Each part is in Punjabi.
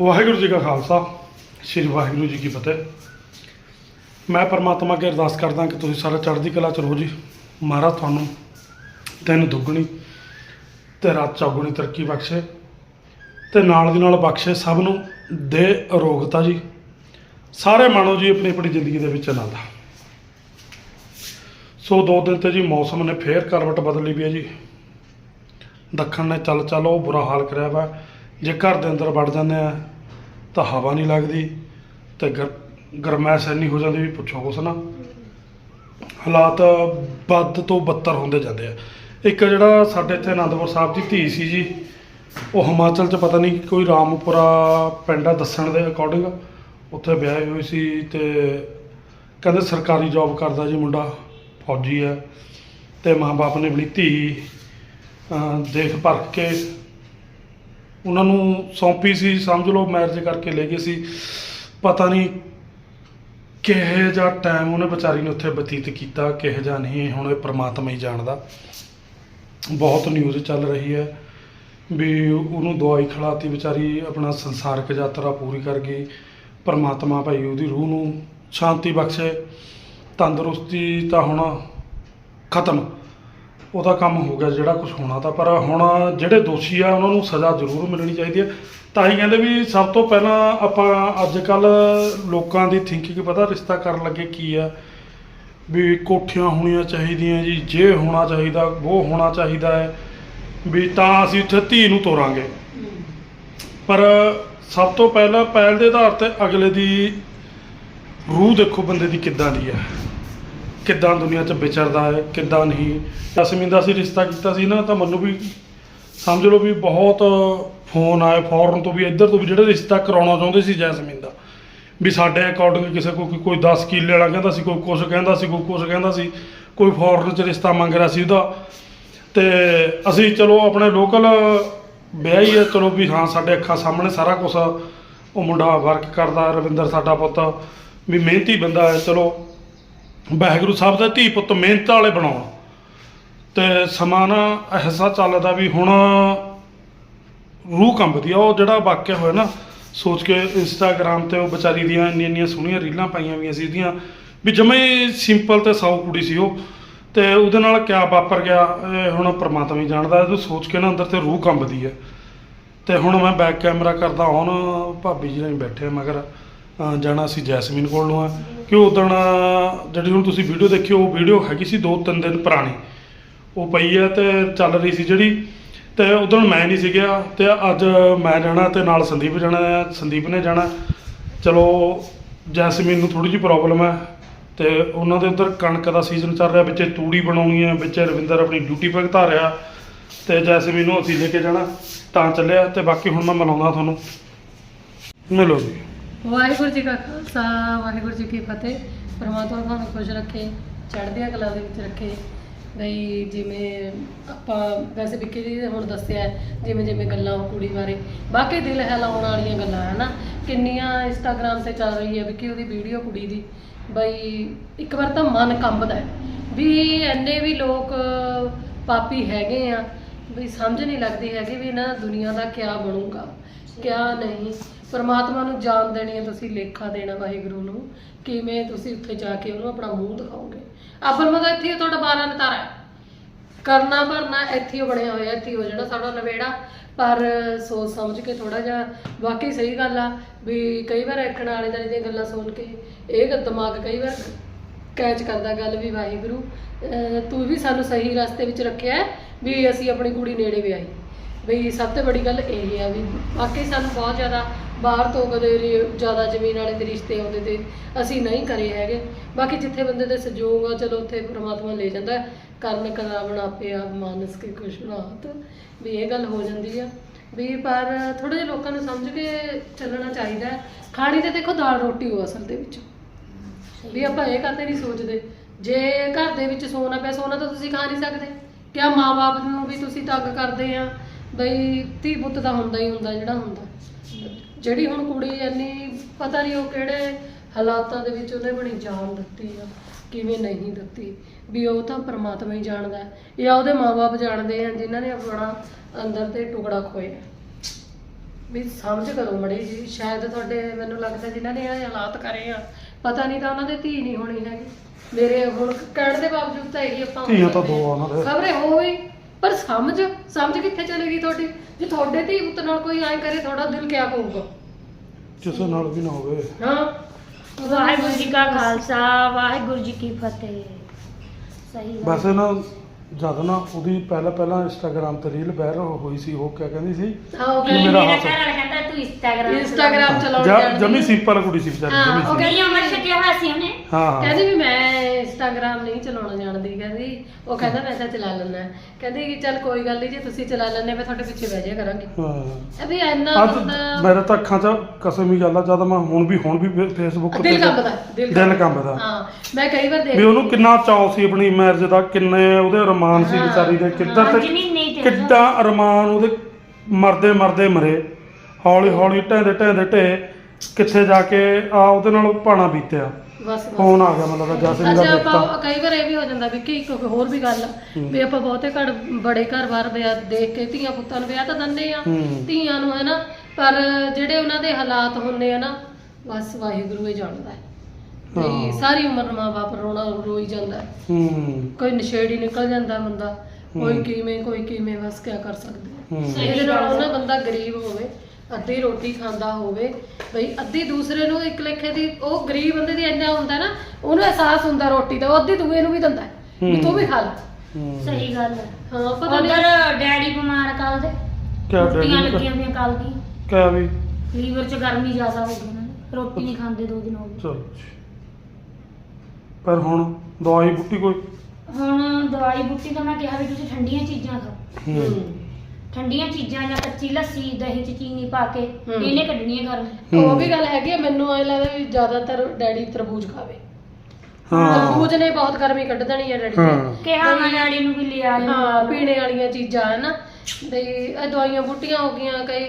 ਵਾਹਿਗੁਰੂ ਜੀ ਕਾ ਖਾਲਸਾ, ਸ੍ਰੀ ਵਾਹਿਗੁਰੂ ਜੀ ਕੀ ਫਤਿਹ। ਮੈਂ ਪਰਮਾਤਮਾ ਅੱਗੇ ਅਰਦਾਸ ਕਰਦਾ ਕਿ ਤੁਸੀਂ ਸਾਰੇ ਚੜ੍ਹਦੀ ਕਲਾ ਚ ਰਹੋ ਜੀ। ਮਹਾਰਾਜ ਤੁਹਾਨੂੰ ਦਿਨ ਦੁੱਗਣੀ ਤੇ ਰਾਤ ਚੌਗਣੀ ਤਰੱਕੀ ਬਖਸ਼ੇ ਤੇ ਨਾਲ ਦੀ ਨਾਲ ਬਖਸ਼ੇ ਸਭ ਨੂੰ ਦੇ ਅਰੋਗਤਾ ਜੀ। ਸਾਰੇ ਮਾਣੋ ਜੀ ਆਪਣੀ ਆਪਣੀ ਜ਼ਿੰਦਗੀ ਦੇ ਵਿੱਚ ਆਨੰਦ। ਸੋ ਦੋ ਦਿਨ ਤੇ ਜੀ ਮੌਸਮ ਨੇ ਫੇਰ ਕਰਵਟ ਬਦਲੀ ਵੀ ਹੈ ਜੀ। ਦੱਖਣ ਨੇ ਚੱਲ ਚੱਲ ਉਹ ਬੁਰਾ ਹਾਲ ਕਰਿਆ ਵਾ। ਜੇ ਘਰ ਦੇ ਅੰਦਰ ਵੜ ਜਾਂਦੇ ਆ, ਤਾਂ ਹਵਾ ਨਹੀਂ ਲੱਗਦੀ ਤੇ ਗਰ, ਗਰਮੈਸ਼ ਇੰਨੀ ਹੋ ਜਾਂਦੀ ਵੀ ਪੁੱਛੋ ਕੁਛ ਨਾ। ਹਾਲਾਤ ਵੱਧ ਤੋਂ ਬੱਤਰ ਹੁੰਦੇ ਜਾਂਦੇ ਆ। ਇੱਕ ਜਿਹੜਾ ਸਾਡੇ ਇੱਥੇ ਆਨੰਦਪੁਰ ਸਾਹਿਬ ਦੀ ਧੀ ਸੀ ਜੀ, ਉਹ ਹਿਮਾਚਲ 'ਚ ਪਤਾ ਨਹੀਂ ਕੋਈ ਰਾਮਪੁਰਾ ਪਿੰਡ ਆ ਦੱਸਣ ਦੇ ਅਕੋਰਡਿੰਗ ਉੱਥੇ ਵਿਆਹੀ ਹੋਈ ਸੀ ਤੇ ਕਹਿੰਦੇ ਸਰਕਾਰੀ ਜੌਬ ਕਰਦਾ ਜੀ ਮੁੰਡਾ, ਫੌਜੀ ਹੈ ਤੇ ਮਾਂ-ਬਾਪ ਨੇ ਆਪਣੀ ਧੀ, ਅਹ, ਦੇਖ ਭਰਖ ਕੇ ਉਹਨਾਂ ਨੂੰ ਸੌਂਪੀ ਸੀ, ਸਮਝ ਲਓ ਮੈਰਿਜ ਕਰਕੇ ਲੈ ਗਏ ਸੀ। ਪਤਾ ਨਹੀਂ ਕਿਹੋ ਜਿਹਾ ਟਾਈਮ ਉਹਨੇ ਵਿਚਾਰੀ ਨੇ ਉੱਥੇ ਬਤੀਤ ਕੀਤਾ, ਕਿਹੋ ਜਿਹਾ ਨਹੀਂ ਹੁਣ ਇਹ ਪ੍ਰਮਾਤਮਾ ਹੀ ਜਾਣਦਾ। ਬਹੁਤ ਨਿਊਜ਼ ਚੱਲ ਰਹੀ ਹੈ ਵੀ ਉਹਨੂੰ ਦਵਾਈ ਖਿਲਾਤੀ ਵਿਚਾਰੀ, ਆਪਣਾ ਸੰਸਾਰਕ ਯਾਤਰਾ ਪੂਰੀ ਕਰ ਗਈ। ਪਰਮਾਤਮਾ ਭਾਈ ਉਹਦੀ ਰੂਹ ਨੂੰ ਸ਼ਾਂਤੀ ਬਖਸ਼ੇ, ਤੰਦਰੁਸਤੀ ਤਾਂ ਹੁਣ ਖਤਮ। ਉਹਦਾ ਕੰਮ ਹੋ ਗਿਆ ਜਿਹੜਾ ਕੁਝ ਹੋਣਾ ਤਾਂ, ਪਰ ਹੁਣ ਜਿਹੜੇ ਦੋਸ਼ੀ ਆ, ਉਹਨਾਂ ਨੂੰ ਸਜ਼ਾ ਜ਼ਰੂਰ ਮਿਲਣੀ ਚਾਹੀਦੀ ਹੈ। ਤਾਂ ਹੀ ਕਹਿੰਦੇ ਵੀ ਸਭ ਤੋਂ ਪਹਿਲਾਂ ਆਪਾਂ ਅੱਜ ਕੱਲ ਲੋਕਾਂ ਦੀ ਥਿੰਕਿੰਗ ਪਤਾ ਰਿਸ਼ਤਾ ਕਰਨ ਲੱਗੇ ਕੀ ਆ। ਵੀ ਕੋਠੀਆਂ ਹੋਣੀਆਂ ਚਾਹੀਦੀਆਂ ਜੀ, ਜੇ ਹੋਣਾ ਚਾਹੀਦਾ, ਉਹ ਹੋਣਾ ਚਾਹੀਦਾ ਹੈ। ਵੀ ਤਾਂ ਅਸੀਂ ਉੱਥੇ ਧੀ ਨੂੰ ਤੋਰਾਂਗੇ। ਪਰ ਸਭ ਤੋਂ ਪਹਿਲਾਂ ਪਹਿਲ ਦੇ ਆਧਾਰ ਤੇ ਅਗਲੇ ਦੀ ਰੂਹ ਦੇਖੋ ਬੰਦੇ ਦੀ ਕਿੱਦਾਂ ਦੀ ਹੈ। ਕਿੱਦਾਂ ਦੁਨੀਆ 'ਚ ਵਿਚਰਦਾ ਹੈ, ਕਿੱਦਾਂ ਨਹੀਂ। ਜਸਮੀਨ ਦਾ ਅਸੀਂ ਰਿਸ਼ਤਾ ਕੀਤਾ ਸੀ ਨਾ, ਤਾਂ ਮੈਨੂੰ ਵੀ ਸਮਝ ਲਓ ਵੀ ਬਹੁਤ ਫੋਨ ਆਏ ਫੋਰਨ ਤੋਂ ਵੀ, ਇੱਧਰ ਤੋਂ ਵੀ ਜਿਹੜੇ ਰਿਸ਼ਤਾ ਕਰਾਉਣਾ ਚਾਹੁੰਦੇ ਸੀ ਜੈਸਮੀਨ ਦਾ। ਵੀ ਸਾਡੇ ਅਕੋਰਡਿੰਗ ਕਿਸੇ ਕੋ ਕੋਈ 10 ਕਿੱਲੇ ਵਾਲਾ ਕਹਿੰਦਾ ਸੀ, ਕੋਈ ਕੁਛ ਕਹਿੰਦਾ ਸੀ, ਕੋਈ ਕੁਛ ਕਹਿੰਦਾ ਸੀ, ਕੋਈ ਫੋਰਨ 'ਚ ਰਿਸ਼ਤਾ ਮੰਗ ਰਿਹਾ ਸੀ ਉਹਦਾ। ਤੇ ਅਸੀਂ ਚਲੋ ਆਪਣੇ ਲੋਕਲ ਵਿਆਹ ਹੀ ਹੈ ਚਲੋ ਵੀ ਹਾਂ, ਸਾਡੇ ਅੱਖਾਂ ਸਾਹਮਣੇ ਸਾਰਾ ਕੁਝ ਉਹ ਮੁੰਡਾ ਵਰਕ ਕਰਦਾ, ਰਵਿੰਦਰ ਸਾਡਾ ਪੁੱਤ। ਵੀ ਮਿਹਨਤੀ ਬੰਦਾ ਹੈ, ਚਲੋ। ਵਾਹਿਗੁਰੂ ਸਾਹਿਬ ਦਾ ਧੀ ਪੁੱਤ ਮਿਹਨਤ ਵਾਲੇ ਬਣਾਉਣ। ਤੇ ਸਮਾਂ ਨਾ ਐਸਾ ਚੱਲਦਾ ਵੀ ਹੁਣ ਰੂਹ ਕੰਬਦੀ ਆ, ਉਹ ਜਿਹੜਾ ਵਾਕਿਆ ਹੋਇਆ ਨਾ, ਸੋਚ ਕੇ ਇੰਸਟਾਗ੍ਰਾਮ ਤੇ ਉਹ ਵਿਚਾਰੀ ਦੀਆਂ ਇੰਨੀਆਂ ਇੰਨੀਆਂ ਸੋਹਣੀਆਂ ਰੀਲਾਂ ਪਾਈਆਂ ਵੀਆਂ ਸੀ ਉਹਦੀਆਂ ਵੀ ਜਮੇ ਸਿੰਪਲ ਤੇ ਸਾਊ ਕੁੜੀ ਸੀ ਉਹ। ਤੇ ਉਹਦੇ ਨਾਲ ਕਿਆ ਵਾਪਰ ਗਿਆ, ਇਹ ਹੁਣ ਪਰਮਾਤਮਾ ਹੀ ਜਾਣਦਾ, ਇਹਨੂੰ ਸੋਚ ਕੇ ਨਾ ਅੰਦਰ ਤੇ ਰੂਹ ਕੰਬਦੀ ਹੈ ਤੇ ਹੁਣ ਮੈਂ ਬੈਕ ਕੈਮਰਾ ਕਰਦਾ ਔਨ ਭਾਬੀ ਜੀ ਨਾਲ ਬੈਠੇ ਮਗਰ। ਜਾਣਾ ਸੀ ਜੈਸਮੀਨ ਕੋਲ ਨੂੰ ਆ। ਕਿ ਉਦੋਂ ਜਿਹੜੀ ਹੁਣ ਤੁਸੀਂ ਵੀਡੀਓ ਦੇਖੀ, ਉਹ ਵੀਡੀਓ ਹੈਗੀ ਸੀ ਦੋ ਤਿੰਨ ਦਿਨ ਪੁਰਾਣੀ। ਉਹ ਪਈ ਹੈ ਤੇ ਚੱਲ ਰਹੀ ਸੀ ਜਿਹੜੀ। ਤੇ ਉਦੋਂ ਮੈਂ ਨਹੀਂ ਸੀ ਗਿਆ ਤੇ ਅੱਜ ਮੈਂ ਜਾਣਾ ਤੇ ਨਾਲ ਸੰਦੀਪ ਜਾਣਾ, ਸੰਦੀਪ ਨੇ ਜਾਣਾ। ਚਲੋ, ਜੈਸਮੀਨ ਨੂੰ ਥੋੜੀ ਜਿਹੀ ਪ੍ਰੋਬਲਮ ਹੈ ਤੇ ਉਹਨਾਂ ਦੇ ਉੱਧਰ ਕਣਕ ਦਾ ਸੀਜ਼ਨ ਚੱਲ ਰਿਹਾ, ਵਿੱਚ ਤੂੜੀ ਬਣਾਉਣੀ ਹੈ ਵਿੱਚ ਰਵਿੰਦਰ ਆਪਣੀ ਡਿਊਟੀ ਭਗਤਾ ਰਿਹਾ ਤੇ ਜੈਸਮੀਨ ਨੂੰ ਅਸੀਂ ਲੈ ਕੇ ਜਾਣਾ, ਤਾਂ ਚੱਲਿਆ ਤੇ ਬਾਕੀ ਹੁਣ ਮੈਂ ਮਿਲਾਉਂਦਾ ਤੁਹਾਨੂੰ। ਮਿਲੋ ਜੀ। ਵਾਹਿਗੁਰੂ ਜੀ ਕਾ ਖਾਲਸਾ, ਵਾਹਿਗੁਰੂ ਜੀ ਕੀ ਫਤਿਹ। ਪਰਮਾਤਮਾ ਤੁਹਾਨੂੰ ਖੁਸ਼ ਰੱਖੇ, ਚੜ੍ਹਦੀਆਂ ਕਲਾ ਦੇ ਵਿੱਚ ਰੱਖੇ। ਬਈ ਜਿਵੇਂ ਆਪਾਂ ਵੈਸੇ ਵਿੱਕੀ ਜੀ ਨੇ ਹੁਣ ਦੱਸਿਆ ਜਿਵੇਂ ਜਿਵੇਂ ਗੱਲਾਂ ਉਹ ਕੁੜੀ ਬਾਰੇ। ਬਾਕੀ ਦਿਲ ਹਿਲਾਉਣ ਵਾਲੀਆਂ ਗੱਲਾਂ ਹੈ ਨਾ। ਕਿੰਨੀਆਂ ਇੰਸਟਾਗ੍ਰam ਤੇ ਚੱਲ ਰਹੀ ਹੈ ਵਿੱਕੀ ਉਹਦੀ ਵੀਡੀਓ ਕੁੜੀ ਦੀ। ਬਈ ਇੱਕ ਵਾਰ ਤਾਂ ਮਨ ਕੰਬਦਾ ਹੈ ਵੀ ਐਨੇ ਵੀ ਲੋਕ ਪਾਪੀ ਹੈਗੇ ਆ। ਬਈ ਸਮਝ ਨਹੀਂ ਲੱਗਦੀ ਹੈਗੀ ਵੀ ਇਹਨਾਂ ਦੁਨੀਆ ਦਾ ਕੀ ਬਣੂਗਾ, ਕਿਆ ਨਹੀਂ। ਪਰਮਾਤਮਾ ਨੂੰ ਜਾਣ ਦੇਣੀ ਹੈ ਤੁਸੀਂ ਲੇਖਾ ਦੇਣਾ ਵਾਹਿਗੁਰੂ ਨੂੰ, ਕਿਵੇਂ ਤੁਸੀਂ ਉੱਥੇ ਜਾ ਕੇ ਉਹਨੂੰ ਆਪਣਾ ਮੂੰਹ ਦਿਖਾਓਗੇ? ਅਸਲ ਮਤਲਬ ਇੱਥੇ ਤੁਹਾਡਾ 12 ਨਤਾਰਾ ਹੈ। ਕਰਨਾ ਭਰਨਾ ਇੱਥੇ ਹੀ ਬਣਿਆ ਹੋਇਆ, ਇੱਥੇ ਹੀ ਹੋ ਜਾਣਾ ਸਾਡਾ ਨਵੇੜਾ। ਪਰ ਸੋਚ ਸਮਝ ਕੇ ਥੋੜਾ ਜਿਹਾ, ਵਾਕਈ ਸਹੀ ਗੱਲ ਆ ਵੀ ਕਈ ਵਾਰ ਇੱਕਣ ਵਾਲੇ ਜਾਣੇ ਦੀਆਂ ਗੱਲਾਂ ਸੁਣ ਕੇ ਇਹ ਗੱਲ ਦਿਮਾਗ ਕਈ ਵਾਰ ਕੈਚ ਕਰਦਾ ਗੱਲ ਵੀ ਵਾਹਿਗੁਰੂ ਤੂੰ ਵੀ ਸਾਨੂੰ ਸਹੀ ਰਸਤੇ ਵਿੱਚ ਰੱਖਿਆ ਵੀ ਅਸੀਂ ਆਪਣੀ ਕੁੜੀ ਨੇੜੇ ਵਿਆਹੀ। ਬਈ ਸਭ ਤੋਂ ਵੱਡੀ ਗੱਲ ਇਹ ਆ ਵੀ ਵਾਕਈ ਸਾਨੂੰ ਬਹੁਤ ਜ਼ਿਆਦਾ ਬਾਹਰ ਤੋਂ ਕਦੇ ਰੀ- ਜ਼ਿਆਦਾ ਜ਼ਮੀਨ ਵਾਲੇ ਦੇ ਰਿਸ਼ਤੇ ਆਉਂਦੇ ਤੇ ਅਸੀਂ ਨਹੀਂ ਕਰੇ ਹੈਗੇ। ਬਾਕੀ ਜਿੱਥੇ ਬੰਦੇ ਦੇ ਸਹਿਯੋਗ ਆ, ਚਲੋ ਉੱਥੇ ਪ੍ਰਮਾਤਮਾ ਲੈ ਜਾਂਦਾ। ਹੈ। ਕਰਨ ਕਰਾਵਣਾ ਪਿਆ ਮਾਨਸ ਕੇ ਕੁਛ ਰਾਤ ਵੀ ਇਹ ਗੱਲ ਹੋ ਜਾਂਦੀ ਆ। ਵੀ ਪਰ ਥੋੜੇ ਜਿਹਾ ਲੋਕਾਂ ਨੂੰ ਸਮਝ ਕੇ ਚੱਲਣਾ ਚਾਹੀਦਾ ਹੈ। ਖਾਣੀ ਤੇ ਦੇਖੋ ਦਾਲ ਰੋਟੀ ਹੋ ਅਸਲ ਦੇ ਵਿੱਚ। ਵੀ ਆਪਾਂ ਇਹ ਕਰਦੇ ਨਹੀਂ ਸੋਚਦੇ। ਜੇ ਘਰ ਦੇ ਵਿੱਚ ਸੋਨਾ ਪਿਆ, ਸੋਨਾ ਤਾਂ ਤੁਸੀਂ ਖਾ ਨਹੀਂ ਸਕਦੇ। ਕਿਆ ਮਾਪੇ ਨੂੰ ਵੀ ਤੁਸੀਂ ਤੰਗ ਕਰਦੇ ਆ? ਬਈ ਧੀ ਪੁੱਤ ਦਾ ਹੁੰਦਾ ਹੀ ਹੁੰਦਾ, ਜਿਹੜਾ ਹੁੰਦਾ। ਜਿਹੜੀ ਹੁਣ ਕੁੜੀ ਇੰਨੀ ਪਤਾ ਨਹੀਂ ਉਹ ਕਿਹੜੇ ਹਾਲਾਤਾਂ ਦੇ ਵਿੱਚ ਉਹਨੇ ਬਣੀ ਜਾਨ ਦਿੱਤੀ ਆ ਕਿਵੇਂ ਨਹੀਂ ਦਿੱਤੀ ਵੀ ਉਹ ਤਾਂ ਪ੍ਰਮਾਤਮਾ ਹੀ ਜਾਣਦਾ ਹੈ। ਜਾਂ ਉਹਦੇ ਮਾਪੇ ਜਾਣਦੇ ਆ ਜਿਨ੍ਹਾਂ ਨੇ ਆਪਣਾ ਅੰਦਰ ਤੇ ਟੁਕੜਾ ਖੋਇਆ ਵੀ ਸਮਝ ਕਰੋ ਮੜੀ ਜੀ ਸ਼ਾਇਦ ਤੁਹਾਡੇ ਮੈਨੂੰ ਲੱਗਦਾ ਜਿਨ੍ਹਾਂ ਨੇ ਇਹ ਹਾਲਾਤ ਕਰੇ ਆ ਪਤਾ ਨਹੀਂ ਤਾਂ ਉਹਨਾਂ ਦੇ ਧੀ ਨਹੀਂ ਹੋਣੀ ਹੈਗੀ। ਮੇਰੇ ਹੁਣ ਕਹਿਣ ਦੇ ਬਾਵਜੂਦ ਤਾਂ ਇਹੀ ਆਪਾਂ ਧੀਆਂ ਤਾਂ ਦੋ ਆ ਉਹਨਾਂ ਦੇ। ਖਬਰੇ ਹੋਵੇ ਪਰ ਸਮਝ ਸਮਝ ਕਿੱਥੇ ਚਲੇਗੀ ਤੁਹਾਡੀ? ਜੇ ਤੁਹਾਡੇ ਧੀ ਪੁੱਤ ਨਾਲ ਕੋਈ ਐਂ ਕਰੇ ਤੁਹਾਡਾ ਦਿਲ ਕਿਆ ਕਹੂਗਾ? ਕਿਸੇ ਨਾਲ ਵੀ ਨਾ ਹੋਵੇ। ਹਾਂ। ਵਾਹਿਗੁਰੂ ਜੀ ਕਾ ਖਾਲਸਾ ਵਾਹਿਗੁਰੂ ਜੀ ਕੀ ਫਤਿਹ। ਸਹੀ ਗੱਲ। ਵੈਸੇ ਨਾ ਜਦ ਨਾ ਉਹਦੀ ਪਹਿਲਾਂ ਪਹਿਲਾਂ ਇੰਸਟਾਗ੍ਰam ਤੇ ਰੀਲ ਵਾਇਰਲ ਹੋਈ ਸੀ ਉਹ ਕਿਆ ਕਹਿੰਦੀ ਸੀ? ਹਾਂ ਉਹ ਕੀ ਕੀ ਮੇਰਾ ਮੇਰਾ ਹੱਥ- ਘਰ ਵਾਲਾ ਕਹਿੰਦਾ ਤੂੰ ਇੰਸਟਾਗ੍ਰਾਮ ਇੰਸਟਾਗ੍ਰਾਮ ਚਲਾਉਣ ਜਾਂ ਜਾਣਦੀ ਜਮੀ। ਸਿੰਪਲ ਕੁੜੀ ਸੀ ਵਿਚਾਰੀ ਹਾਂ, ਜਮੀ ਉਹ ਸੀ। ਗਈ ਉਮਰ ਛੱਡਿਆ ਹੋਇਆ ਸੀ ਉਹਨੇ। ਹਾਂ ਹਾਂ। ਕਹਿੰਦੀ ਵੀ ਮੈਂ ਇੰਸਟਾਗ੍ਰਾਮ ਨਹੀਂ ਚਲਾਉਣਾ ਜਾਣਦੀ ਕਹਿੰਦੀ ਉਹ ਕਹਿੰਦਾ ਮੈਂ ਤਾਂ ਚਲਾ ਲੈਣਾ ਕਹਿੰਦੀ ਕਿ ਚੱਲ ਕੋਈ ਗੱਲ ਨਹੀਂ ਜੇ ਤੁਸੀਂ ਚਲਾ ਲੈਣੇ ਮੈਂ ਤੁਹਾਡੇ ਪਿੱਛੇ ਬਹਿ ਜਾਇਆ ਕਰਾਂਗੀ। ਹਾਂ। ਇਹ ਵੀ ਇੰਨਾ ਅੱਜ ਬੰਦਾ ਮੇਰੇ ਤਾਂ ਅੱਖਾਂ 'ਚ ਕਸਮ ਹੀ ਗੱਲ ਆ ਜਦ ਮੈਂ ਹੁਣ ਵੀ ਹੁਣ ਵੀ ਫੇਸਬੁੱਕ ਦਿਲ ਕੰਬਦਾ ਦਿਲ ਦਿਲ ਕੰਬਦਾ। ਹਾਂ ਮੈਂ ਕਈ ਵਾਰ ਦੇਖ ਵੀ ਉਹਨੂੰ ਕਿੰਨਾ ਚਾਅ ਸੀ ਆਪਣੀ ਮੈਰਿਜ ਦਾ ਕਿੰਨੇ ਉਹਦੇ ਅਰਮਾਨ ਸੀ ਹਾਂ, ਵਿਚਾਰੀ ਦੇ ਕਿੱਧਰ ਤੇ ਕਿੱਦਾਂ ਅਰਮਾਨ ਉਹਦੇ ਮਰਦੇ ਮਰਦੇ ਮਰੇ। ਹੌਲੀ ਹੌਲੀ ਢਹਿੰਦੇ ਢਹਿੰਦੇ ਢੇ ਕਿੱਥੇ ਜਾ ਕੇ ਆ ਉਹਦੇ ਨਾਲ ਪਾਣਾ ਬੀਤਿਆ। ਬਸ ਬਸ ਫੋਨ ਆ ਗਿਆ ਮਤਲਬ ਦਾ ਜਸਮੀਨ ਦਾ ਅੱਛਾ ਆਪਾਂ ਕਈ ਵਾਰ ਇਹ ਵੀ ਹੋ ਜਾਂਦਾ ਵੀ ਕਿ ਇੱਕ ਹੋਰ ਵੀ ਗੱਲ ਆ। ਵੀ ਆਪਾਂ ਬਹੁਤੇ ਘਰ ਬੜੇ ਘਰ-ਬਾਰ ਵਿਆਹ ਦੇਖ ਕੇ ਧੀਆਂ ਪੁੱਤਾਂ ਨੂੰ ਵਿਆਹ ਤਾਂ ਦਿੰਦੇ ਆ ਹੂੰ। ਧੀਆਂ ਨੂੰ ਹੈ ਨਾ ਪਰ ਜਿਹੜੇ ਉਹਨਾਂ ਦੇ ਹਾਲਾਤ ਹੁੰਦੇ ਆ ਨਾ ਬਸ ਵਾਹਿਗੁਰੂ ਹੀ ਜਾਣਦਾ ਹੈ ਤੇ ਹਾਂ। ਸਾਰੀ ਉਮਰ ਮਾਂ-ਬਾਪ ਰੋਣਾ ਰੋਈ ਜਾਂਦਾ ਹੈ। ਹੂੰ ਕੋਈ ਨਸ਼ੇੜੀ ਨਿਕਲ ਜਾਂਦਾ ਬੰਦਾ ਕੋਈ ਹੂੰ। ਕਿਵੇਂ ਕੋਈ ਕਿਵੇਂ ਬਸ ਕਿਆ ਕਰ ਸਕਦੇ ਆ ਹੂੰ ਸਹੀ ਇਹਦੇ ਨਾਲ ਉਹਨਾਂ। ਬੰਦਾ ਗਰੀਬ ਹੋਵੇ ਅੱਧੀ ਰੋਟੀ ਖਾਂਦਾ ਹੋਵੇ ਬਈ ਅੱਧੀ ਦੂਸਰੇ ਨੂੰ ਇੱਕ ਲੇਖੇ ਦੀ ਉਹ ਗਰੀਬ ਬੰਦੇ ਦੀ ਇੰਨਾ ਹੁੰਦਾ ਨਾ ਉਹਨੂੰ ਅਹਿਸਾਸ ਹੁੰਦਾ ਰੋਟੀ ਦਾ ਉਹ ਅੱਧੀ ਦੂਏ ਨੂੰ ਵੀ ਦਿੰਦਾ ਹੈ ਵੀ ਤੂੰ ਵੀ ਖਾ ਲੈ। ਸਹੀ ਗੱਲ ਹੈ। ਹਾਂ ਪਤਾ ਉਧਰ ਨਹੀਂ ਡੈਡੀ ਬਿਮਾਰ ਕੱਲ ਦੇ ਕਿਆ ਰੋਟੀਆਂ ਡੈਡੀ ਲੱਗੀਆਂ ਹੋਈਆਂ ਕੱਲ ਦੀ ਕਿਆ ਵੀ? ਲੀਵਰ 'ਚ ਗਰਮੀ ਜ਼ਿਆਦਾ ਹੋ ਗਈ ਉਹਨਾਂ ਨੂੰ ਰੋਟੀ ਨਹੀਂ ਖਾਂਦੇ ਦੋ ਦਿਨ ਹੋ ਗਏ। ਚਲੋ। ਪਰ ਹੁਣ ਦਵਾਈ ਬੁੱਟੀ ਕੋਈ? ਹੁਣ ਦਵਾਈ ਬੁੱਟੀ ਤਾਂ ਮੈਂ ਕਿਹਾ ਵੀ ਤੁਸੀਂ ਠੰਡੀਆਂ ਚੀਜ਼ਾਂ ਖਾਓ। ਹੂੰ। ਠੰਡੀਆਂ ਚੀਜ਼ਾਂ ਜਾਂ ਕੱਚੀ ਲੱਸੀ ਦਹੀਂ 'ਚ ਚੀਨੀ ਪਾ ਕੇ ਹੂੰ। ਇਹਨੇ ਕੱਢਣੀਆਂ ਗਰਮ। ਉਹ ਵੀ ਗੱਲ ਹੈਗੀ ਆ, ਮੈਨੂੰ ਐ ਲੱਗਦਾ ਵੀ ਜ਼ਿਆਦਾਤਰ ਡੈਡੀ ਤਰਬੂਜ ਖਾਵੇ। ਹਾਂ। ਤਰਬੂਜ ਨੇ ਬਹੁਤ ਗਰਮੀ ਕੱਢ ਦੇਣੀ ਹੈ ਡੈਡੀ ਨੇ। ਹਾਂ। ਕਿਹਾ ਮੈਂ ਡੈਡੀ ਨੂੰ ਵੀ ਲਿਆ ਹਾਂ ਪੀਣੇ ਵਾਲੀਆਂ ਚੀਜ਼ਾਂ ਹੈ ਨਾ ਬਈ ਇਹ ਦਵਾਈਆਂ ਬੂਟੀਆਂ ਹੋ ਗਈਆਂ ਕਈ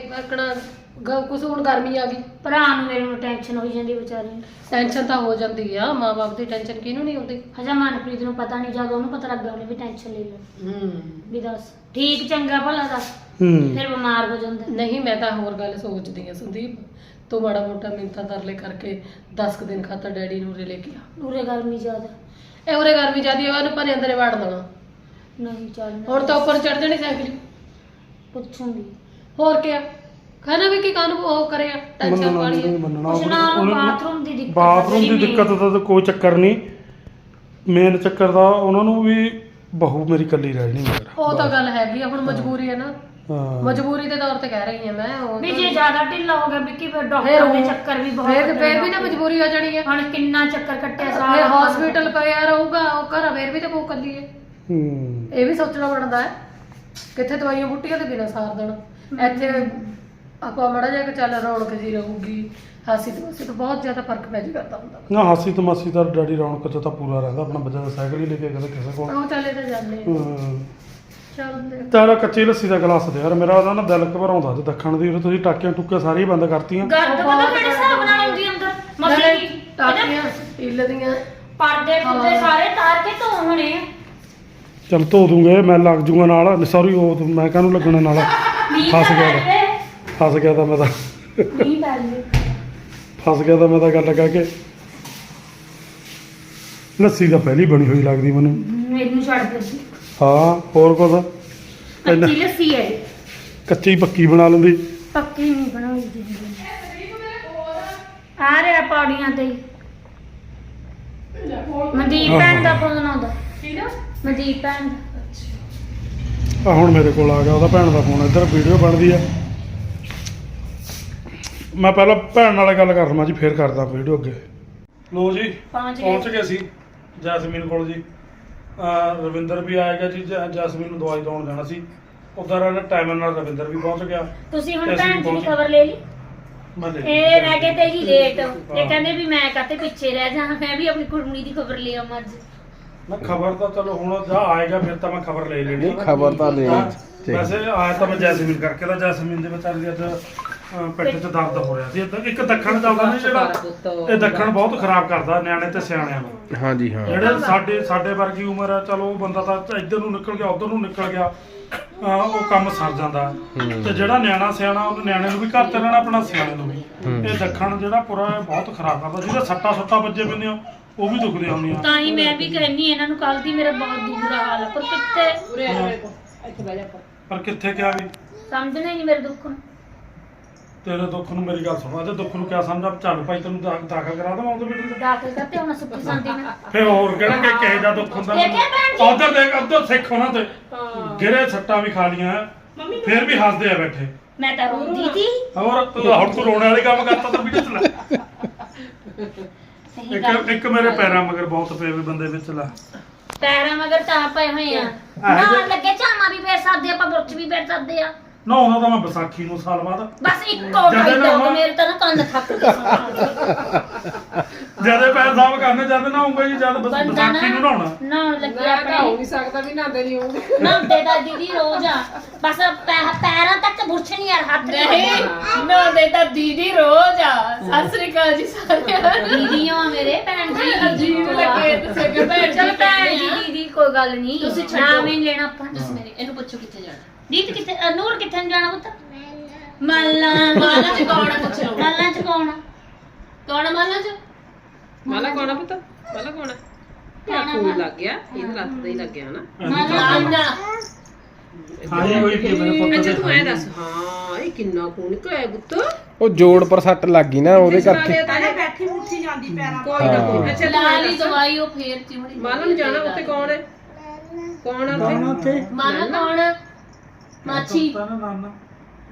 ਕੁਝ ਹੁਣ ਗਰਮੀ ਆ ਗਈ। ਭਰਾ ਨੂੰ ਮੇਰੇ ਨੂੰ ਟੈਨਸ਼ਨ ਹੋਈ ਜਾਂਦੀ ਵਿਚਾਰੇ ਨੂੰ। ਟੈਨਸ਼ਨ ਤਾਂ ਹੋ ਜਾਂਦੀ ਆ ਮਾਂ-ਬਾਪ ਦੀ ਟੈਨਸ਼ਨ ਕਿਹਨੂੰ ਨਹੀਂ ਹੁੰਦੀ ਹਜਾ ਮਨਪ੍ਰੀਤ ਨੂੰ ਪਤਾ ਨਹੀਂ ਜਦੋਂ ਉਹਨੂੰ ਪਤਾ ਲੱਗਾ ਉਹਨੇ ਵੀ ਟੈਨਸ਼ਨ ਲੈ ਲਈ ਹੂੰ। ਵੀ ਦੱਸ ਠੀਕ ਚੰਗਾ ਭਲਾ ਦੱਸ ਹੂੰ। ਫਿਰ ਬਿਮਾਰ ਹੋ ਜਾਂਦਾ। ਨਹੀਂ ਮੈਂ ਤਾਂ ਹੋਰ ਗੱਲ ਸੋਚਦੀ ਆ ਸੰਦੀਪ ਤੂੰ ਮਾੜਾ ਮੋਟਾ ਮਿੰਤਾ ਤਰਲੇ ਕਰਕੇ 10 ਕੁ ਦਿਨ ਖਾਤਰ ਡੈਡੀ ਨੂੰ ਰੇ ਲੈ ਕੇ ਆ। ਉਰੇ ਗਰਮੀ ਜ਼ਿਆਦਾ। ਇਹ ਉਰੇ ਗਰਮੀ ਜਿਆਦੀ ਆ ਉਹਨੂੰ ਪਰੇ ਅੰਦਰੇ ਵਾੜ ਦੇਣਾ। ਨਹੀਂ ਚੱਲਣਾ ਹੁਣ ਤਾਂ ਉੱਪਰ ਚੜ ਜਾਣੀ ਸਾਈਕਲ। ਪੁੱਛੂੰਗੀ। ਹੋਰ ਕੀ ਖਾਣਾ ਵੀ ਕੀ ਕਾਨੂੰ ਉਹ ਕਰਿਆ ਟੈਨਸ਼ਨ ਮੰਨਣਾ ਵਾਲੀ ਨਹੀਂ ਆ। ਮੰਨਣਾ। ਕੁਛ ਨਾ ਉਹਨੂੰ ਬਾਥਰੂਮ ਦੀ ਦਿੱਕਤ ਆ, ਬਾਥਰੂਮ ਦੀ ਦਿੱਕਤ ਦਾ ਤਾਂ ਕੋਈ ਚੱਕਰ ਨਹੀਂ। ਮੇਨ ਚੱਕਰ ਦਾ ਉਹਨਾਂ ਨੂੰ ਵੀ ਬਹੂ ਮੇਰੀ ਕੱਲੀ ਰਹਿਣੀ ਮੇਰਾ ਉਹ ਤਾਂ ਗੱਲ ਹੈਗੀ ਆ ਹੁਣ ਮਜਬੂਰੀ ਹੈ ਨਾ। ਹਾਂ। ਮਜਬੂਰੀ ਦੇ ਤੌਰ ਤੇ ਕਹਿ ਰਹੀ ਹਾਂ ਮੈਂ ਉਹ ਵੀ ਜੇ ਜ਼ਿਆਦਾ ਢਿੱਲਾ ਹੋ ਗਿਆ ਵਿੱਕੀ ਫਿਰ ਫਿਰ ਡਾਕਟਰ ਦੇ ਉਹ- ਚੱਕਰ ਵੀ ਬਹੁਤ ਫਿਰ ਫਿਰ ਵੀ ਨਾ। ਮਜਬੂਰੀ ਹੋ ਜਾਣੀ ਹੈ ਹੁਣ ਕਿੰਨਾ ਚੱਕਰ ਕੱਟਿਆ ਫਿਰ ਸਾਰਾ ਹਸਪੀਟਲ ਪਿਆ ਰਹੂਗਾ ਉਹ ਘਰ ਫੇਰ ਵੀ ਤਾਂ ਕੋਈ ਕੱਲੀ ਹੈ ਹੂੰ। ਇਹ ਵੀ ਸੋਚਣਾ ਬਣਦਾ ਹੈ। ਕਿੱਥੇ ਦਵਾਈਆਂ ਬੁੱਟੀਆਂ ਦੇ ਬਿਨਾ ਸਾਰ ਦੇਣਾ। ਇੱਥੇ ਆਪਾਂ ਮੜਾ ਜਾ ਕੇ ਚੱਲ ਰੌਣਕ ਜੀ ਰਹੂਗੀ ਹਾਸੀ ਤਮਾਸੀ ਤੋਂ ਬਹੁਤ ਜ਼ਿਆਦਾ ਫ਼ਰਕ ਪੈ ਜੀ ਕਰਦਾ ਹੁੰਦਾ ਨਾ ਹਾਸੀ ਤਮਾਸੀ ਦਾ ਡੈਡੀ ਰੌਣਕ ਚ ਤਾਂ ਪੂਰਾ ਰਹਿੰਦਾ ਆਪਣਾ ਬੱਚਾ ਦਾ ਸਾਈਕਲ ਹੀ ਲੈ ਕੇ ਕਦੇ ਕਿਸੇ ਕੋਲ। ਉਹ ਚੱਲੇ ਤਾਂ ਜਾਂਦੇ ਆ। ਹੂੰ। ਚੱਲ ਦੇਖ। ਚੱਲ ਕੱਚੀ ਲੱਸੀ ਦਾ ਗਲਾਸ ਦੇ ਯਾਰ ਮੇਰਾ ਉਹਦਾ ਨਾ ਦਿਲ ਘਬਰਾਉਂਦਾ ਤੇ ਦੱਖਣ ਦੀ ਤੁਸੀਂ ਟਾਕੀਆਂ ਟੁੱਕੇ ਸਾਰੀਆਂ ਬੰਦ ਕਰਤੀਆਂ। ਗਰਦ ਪਤਾ ਕਿਹੜੇ ਹਿਸਾਬ ਨਾਲ ਆਉਂਦੀ ਅੰਦਰ? ਮਸੀ ਨਾਲੇ ਟਾਕੀਆਂ ਦੀਆਂ। ਪਰਦੇ ਪੁਰਦੇ। ਸਾਰੇ ਤਾਰ ਕੇ ਧੋ ਹੋਣੇ ਆ। ਚਲ ਧੋ ਦੂੰਗੇ ਮੈਂ ਲੱਗ ਜੂਗਾ ਨਾਲ। ਸੌਰੀ ਉਹ ਮੈਂ ਕਾਹਨੂੰ ਲੱਗਣਾ ਨਾਲ? ਮੀਂਹ ਫਸ ਤਾਂ ਗਿਆ ਪੈ ਵਾ। ਜਾਵੇ। ਫਸ ਗਿਆ ਤਾਂ ਮੈਂ ਤਾਂ। ਮੀਂਹ ਪੈ ਜਾਵੇ। ਫਸ ਗਿਆ ਤਾਂ ਮੈਂ ਤਾਂ ਗੱਲ ਕਹਿ ਕੇ ਲੱਸੀ ਤਾਂ ਪਹਿਲੀ ਬਣੀ ਹੋਈ ਲੱਗਦੀ ਮੈਨੂੰ। ਮੈਨੂੰ ਛੱਡ ਦੇ। ਹਾਂ ਹੋਰ ਕੁਝ ਪਹਿਲਾਂ ਕੱਚੀ ਲੱਸੀ ਹੈ। ਇਹ। ਕੱਚੀ ਪੱਕੀ ਬਣਾ ਲੈਂਦੀ। ਪੱਕੀ ਨਹੀਂ ਬਣਾਈ ਦੀ ਆ ਰਿਹਾ ਪੌੜੀਆਂ ਤੇ। ਹੀ। ਮਨਦੀਪ ਭੈਣ ਦਾ ਫੋਨ ਆਉਂਦਾ। ਮਨਦੀਪ ਭੈਣ ਦਾ। ਆ ਹੁਣ ਮੇਰੇ ਕੋਲ ਆ ਗਿਆ ਉਹਦਾ ਭੈਣ ਦਾ ਫੋਨ ਇੱਧਰ ਵੀਡੀਓ ਬਣਦੀ ਆ। ਮੈਂ ਪਹਿਲਾਂ ਭੈਣ ਨਾਲ ਗੱਲ ਕਰ ਲਵਾਂ ਜੀ ਫੇਰ ਕਰਦਾ ਵੀਡੀਓ ਅੱਗੇ। ਲੋ ਜੀ ਪਹੁੰਚ ਗਏ। ਪਹੁੰਚ ਗਏ ਸੀ ਜੈਸਮੀਨ ਕੋਲ ਜੀ। ਅਹ ਰਵਿੰਦਰ ਵੀ ਆਏਗਾ ਜੀ ਜੈ- ਜੈਸਮੀਨ ਨੂੰ ਦਵਾਈ ਦਵਾਉਣ ਜਾਣਾ ਸੀ। ਉਧਰ ਟਾਈਮ ਨਾਲ ਰਵਿੰਦਰ ਵੀ ਪਹੁੰਚ ਗਿਆ। ਤੁਸੀਂ ਹੁਣ ਅਸੀਂ ਭੈਣ ਜੀ ਦੀ ਪਹੁੰਚ- ਖਬਰ ਲੈ ਲਈ? ਮੈਂ ਲੈ ਇਹ ਰਹਿ ਗਏ ਤੇ ਹੀ। ਲੇਟ ਇਹ। ਕਹਿੰਦੇ ਵੀ ਮੈਂ ਕਾਤੇ ਪਿੱਛੇ ਰਹਿ ਜਾ ਮੈਂ ਵੀ ਆਪਣੀ ਕੁੜਮਣੀ ਦੀ ਖਬਰ ਲੈ ਆਵਾਂ ਅੱਜ। ਨਾ ਖਬਰ ਤਾਂ ਚਲੋ ਹੁਣ ਜਾ ਆਏਗਾ ਫਿਰ ਤਾਂ ਮੈਂ ਖਬਰ ਲੈ ਲੈਣੀ ਨਹੀਂ ਖਬਰ ਤਾਂ ਲੈ ਹਾਂ। ਵੈਸੇ ਆਇਆ ਤਾਂ ਮੈਂ ਜੈਸਮੀਨ ਕਰਕੇ ਤਾਂ ਜੈਸਮੀਨ ਦੇ ਵਿਚਾਰੀ ਦੀ ਅੱਜ ਅਹ, ਪਿੱਠ 'ਚ ਦਰਦ ਹੋ ਰਿਹਾ ਸੀ। ਇੱਕ- ਇੱਕ ਦੱਖਣ ਚੱਲਦਾ ਨਹੀਂ ਜਿਹੜਾ ਇਹ ਦੱਖਣ ਬਹੁਤ ਖਰਾਬ ਕਰਦਾ ਨਿਆਣੇ ਤੇ ਸਿਆਣਿਆਂ ਨੂੰ। ਹਾਂਜੀ ਹਾਂ। ਜਿਹੜੇ ਸਾਡੇ ਸਾਡੇ ਵਰਗੀ ਉਮਰ ਆ ਚਲੋ ਉਹ ਬੰਦਾ ਤਾਂ ਇੱਧਰ ਨੂੰ ਨਿਕਲ ਗਿਆ ਉੱਧਰ ਨੂੰ ਨਿਕਲ ਗਿਆ ਅਹ ਉਹ ਕੰਮ ਸਰ ਜਾਂਦਾ। ਤੇ ਜਿਹੜਾ ਨਿਆਣਾ ਸਿਆਣਾ ਉਹ ਨਿਆਣੇ ਨੂੰ ਵੀ ਘਰ ਤੇ ਰਹਿਣਾ ਆਪਣਾ ਸਿਆਣੇ ਨੂੰ ਵੀ। ਇਹ ਦੱਖਣ ਜਿਹੜਾ ਪੂਰਾ ਬਹੁਤ ਖਰਾਬ ਕਰਦਾ। ਜਿਹਦੇ ਸੱਟਾ ਸੁੱਟਾਂ ਵੱਜੇ ਪੈਂਦੇ ਆ ਉਹ ਵੀ ਦੁਖਦੇ ਹੁੰਦੀਆਂ ਤਾਂ ਹੀ ਮੈਂ ਵੀ ਕਹਿੰਨੀ ਇਹਨਾਂ ਨੂੰ ਕੱਲ ਦੀ ਮੇਰਾ ਬਹੁਤ ਬੁਰਾ ਹਾਲ ਹੈ ਪਰ ਕਿੱਥੇ? ਪਰ ਕਿੱਥੇ ਕਿਹਾ ਵੀ? ਸਮਝਣਾ ਹੀ ਨਹੀਂ ਮੇਰੇ ਦੁੱਖ ਨੂੰ। ਤੇਰੇ ਦੁੱਖ ਨੂੰ ਮੇਰੀ ਗੱਲ ਸੁਣੋ ਤੇ ਦੁੱਖ ਨੂੰ ਕਿਆ ਸਮਝਾ? ਚੱਲ ਭਾਈ ਤੈਨੂੰ ਦਾ- ਦਾਖਲ ਕਰਾ ਦਵਾਂ ਉਹਦੇ ਵਿੱਚ ਦਾਖਲ ਕਰਤੇ ਹੁਣ ਸੁੱਕੀ ਸੰਦੀ ਮੈਂ ਫੇ ਹੋਰ ਕਿਹੜਾ ਕਿ ਕਹੇ ਦਾ ਦੁੱਖ ਹੁੰਦਾ? ਦੇਖਿਆ ਭੈਣ ਜੀ? ਉਧਰ ਦੇਖ ਉਧਰ ਸਿੱਖ ਉਹਨਾਂ ਤੇ। ਗਿਰੇ ਸੱਟਾਂ ਵੀ ਖਾ ਲੀਆਂ ਫਿਰ ਵੀ ਹੱਸਦੇ ਆ ਬੈਠੇ। ਮੈਂ ਤਾਂ ਰੋਂਦੀ ਸੀ ਹੋਰ ਤੂੰ ਹੁਣ ਤੂੰ ਰੋਣੇ ਵਾਲੇ ਕੰਮ ਕਰਤਾ ਤਾਂ ਵੀਡੀਓ ਚ ਲੈ। ਸਹੀ ਇੱਕ ਗੱਲ। ਇੱਕ ਮੇਰੇ ਪੈਰਾਂ ਮਗਰ ਬਹੁਤ ਪਏ ਵੇ ਬੰਦੇ ਵਿੱਚ ਲਾ। ਪੈਰਾਂ ਮਗਰ ਤਾਂ ਪਏ ਹੋਏ ਆ। ਆਹ। ਨਾ ਜੇ- ਲੱਗੇ ਝਾਮਾ ਵੀ ਫੇਰ ਸਕਦੇ ਆਪਾਂ ਬੁਰਚ ਵੀ ਫੇਰ ਸਕਦੇ ਆ। ਨਾ ਉਹਨਾਂ ਦਾ ਮੈਂ ਵਿਸਾਖੀ ਨੂੰ ਸਾਲ ਬਾਅਦ ਬਸ ਇੱਕੋ ਜਦੋਂ ਨਾ ਮੇਰੇ ਤਾਂ ਨਾ ਕੰਨ ਥੱਕ ਗਏ। ਜਦੇ ਪੈਰ ਸਾਫ਼ ਕਰਨੇ ਜਦ ਨਾ ਆਉਂਗਾ ਜੀ ਜਦ ਬਸ ਬੰਦਾ ਵਿਸਾਖੀ ਨੂੰ ਨਹਾਉਣਾ। ਨਹਾਉਣ ਮੈਂ ਤਾਂ ਹੋ ਆਪਣੇ ਨਹੀਂ ਸਕਦਾ ਵੀ ਨਾਂਦੇ ਨਹੀਂ ਹੋਊਗੇ। ਨਹਾਉਂਦੇ ਦਾ ਦੀਦੀ ਰੋਜ਼ ਆ। ਬਸ ਪੈ- ਪੈਰਾਂ ਤੱਕ ਬੁਰਸ਼ ਨਹੀਂ ਯਾਰ ਹੱਥ ਨਹੀਂ ਨਾ ਦੇ ਤਾਂ ਦੀਦੀ ਰੋਜ਼ ਆ। ਸਤਿ ਸ੍ਰੀ ਅਕਾਲ ਜੀ ਸਾਰਿਆਂ ਨੂੰ। ਦੀਦੀਆਂ ਆ ਮੇਰੇ ਭੈਣ ਜੀ। ਅਜੀਬ ਲੱਗੇ ਤੁਸੀਂ ਕਿ ਭੈਣ ਜੀ ਚਲ ਭੈਣ ਜੀ। ਦੀਦੀ ਕੋਈ ਗੱਲ ਨਹੀਂ। ਤੁਸੀਂ ਛੱਡੋ। ਨਾਮ ਹੀ ਨੀ ਲੈਣਾ ਆਪਾਂ ਤੁਸੀਂ ਮੇਰੇ ਪੁੱਛੋ ਕਿੱਥੇ ਜਾਣਾ। ਦੀਦ ਕਿੱਥੇ ਅ, ਨੂਰ ਕਿੱਥੇ ਨੂੰ ਜਾਣਾ ਪੁੱਤ? ਮੱਲਾ। ਮਾਲਾ ਚ ਕੌਣ ਆ ਪੁੱਛ। ਲਓ ਮੱਲਾ ਚ ਕੌਣ ਆ? ਕੌਣ ਆ ਮਾਲਾ ਚ? ਮਾਲਾ ਕੋਣਾ ਪੁੱਤ? ਮਾਲਾ ਕੋਣਾ ਕਿਆ ਫੂਲ ਲੱਗ ਗਿਆ। ਇਹਦੇ ਲੱਤ ਤੇ ਹੀ ਲੱਗ ਗਿਆ ਨਾ ਮੱਲਾ ਨਾ ਹਾਂ ਜੀ ਹੋਈ ਕਿ ਮੇਰੇ ਪੁੱਤ ਅੱਛਾ ਤੂੰ ਐ ਦੱਸ। ਹਾਂ ਇਹ ਕਿੰਨਾ ਖੂਨ ਨਿਕਲਿਆ ਪੁੱਤ। ਉਹ ਜੋੜ ਪਰ ਸੱਟ ਲੱਗ ਗਈ ਨਾ ਉਹਦੇ ਕਰਕੇ। ਬੈਠੀ ਮੁੱਠੀ ਜਾਂਦੀ ਪੈਰਾਂ ਕੋਈ ਨਾ ਕੋਈ ਅੱਛਾ ਲਾਲੀ ਦੱਸ। ਦਵਾਈ ਉਹ ਫੇਰ ਚਿਮੜੀ ਮਾਲਾ ਨੂੰ ਜਾਣਾ ਉੱਥੇ ਕੌਣ ਹੈ? ਕੌਣ ਹੈ ਉੱਥੇ? ਮਾਲਾ ਕੌਣ ਆ? ਮਾਛੀ। ਨਾਨਾ।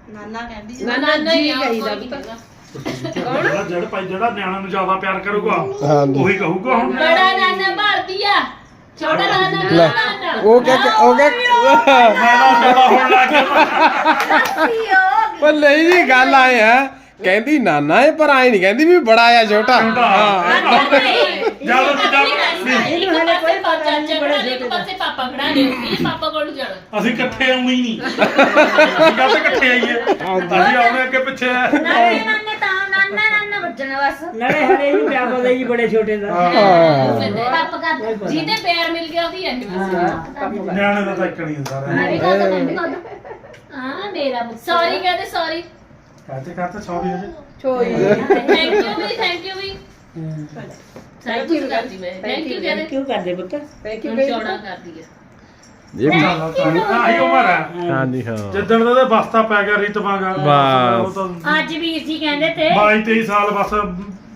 ਨਾਨਾ ਨਾਨਾ ਜੀ ਹੀ ਆ, ਕਹੀਦਾ ਪੁੱਤ ਨਹੀਂ ਜਿਹੜਾ ਜਿਹੜਾ ਭਾਈ ਜਿਹੜਾ ਨਿਆਣਾ ਨੂੰ ਜ਼ਿਆਦਾ ਪਿਆਰ ਕਰੂਗਾ ਹਾਂਜੀ। ਉਹੀ ਕਹੂਗਾ ਹੁਣ। ਬੜਾ ਨਾਨਾ ਭਾਲਦੀ ਆ। ਛੋਟਾ ਨਾਨਾ ਲੈ। ਨਾਨਾ? ਉਹ ਕਿਆ ਉਹ ਕਿਆ ਮੈਂ ਨਾ ਜ਼ਿਆਦਾ ਹੋਣ ਲੱਗ ਗਿਆ। ਉਹ ਨਹੀਂ ਜੀ ਗੱਲ ਆਏ ਆ। ਕਹਿੰਦੀ ਨਾਨਾ ਹੈ ਪਰ ਆਏ ਨਹੀਂ। ਕਹਿੰਦੀ ਵੀ ਬੜਾ ਆ ਛੋਟਾ। ਹਾਂ। ਜਦੋਂ ਤੂੰ ਜਾ ਇੱਕ ਪਾਸੇ ਪਾਪਾ ਚਾਚਾ ਖੜਾ ਨੇ ਇੱਕ ਪਾਸੇ ਪਾਪਾ ਖੜਾ ਨੇ ਇਹ ਪਾਪਾ ਕੋਲ ਜਾਣਾ? ਅਸੀਂ ਇਕੱਠੇ ਆਉਣੀ ਨਹੀਂ। ਅਸੀਂ ਕਾਹਤੇ ਇਕੱਠੇ ਆਈਏ? ਅਸੀਂ ਆਉਣੇ ਅੱਗੇ ਪਿੱਛੇ। ਆ। ਨਾਨੇ ਨਾਨੇ ਤਾਂ ਨਾਨਾ ਨਾਨਾ ਵੱਜਣਾ ਬਸ। ਨਾਲੇ ਹਰੇ ਵੀ ਪਿਆ ਬੋਲੇ ਜੀ ਬੜੇ ਛੋਟੇ ਦਾ। ਹਾਂ। ਪਾਪ ਕਰ ਜਿਹਦੇ ਪੈਰ ਮਿਲ ਗਿਆ ਉਹਦੀ ਐਂਡ ਨਿਆਣੇ ਦਾ ਤਾਂ ਇੱਕ ਨਹੀਂ ਹੁੰਦਾ ਅਰੇ ਰਹਿ ਕਾ ਤਾਂ ਮੈਂ ਹਾਂ ਮੇਰਾ ਪੁੱਤ। ਸੌਰੀ ਕਹਿੰਦੇ ਸੌਰੀ ਕਾਹਤੇ ਕਾਹਤੇ ਸੌਰੀ ਹਜੇ ਛੋਈ ਥੈਂਕ ਯੂ ਵੀ ਥੈਂਕ ਯੂ ਵੀ। ਥੈਂਕ ਯੂ ਕਰਦੀ ਮੈਂ। ਥੈਂਕ ਯੂ ਕਹਿੰਦੇ ਕਿਉਂ ਕਰਦੇ ਪੁੱਤ। ਥੈਂਕ ਯੂ ਹੁਣ ਚੌੜਾ ਕਰਦੀ ਹੈ ਇਹ ਵੀ ਆਹੀ ਉਮਰ ਹੈ। ਹਾਂਜੀ ਹਾਂ। ਜਿੱਦਣ ਦਾ ਉਹਦਾ ਬਸਤਾ ਪੈ ਗਿਆ ਰੀਤ ਵਾਂਗਾ ਬਸ। ਅੱਜ ਵੀਰ ਜੀ ਕਹਿੰਦੇ ਤੇ। 22 23 ਸਾਲ ਬਸ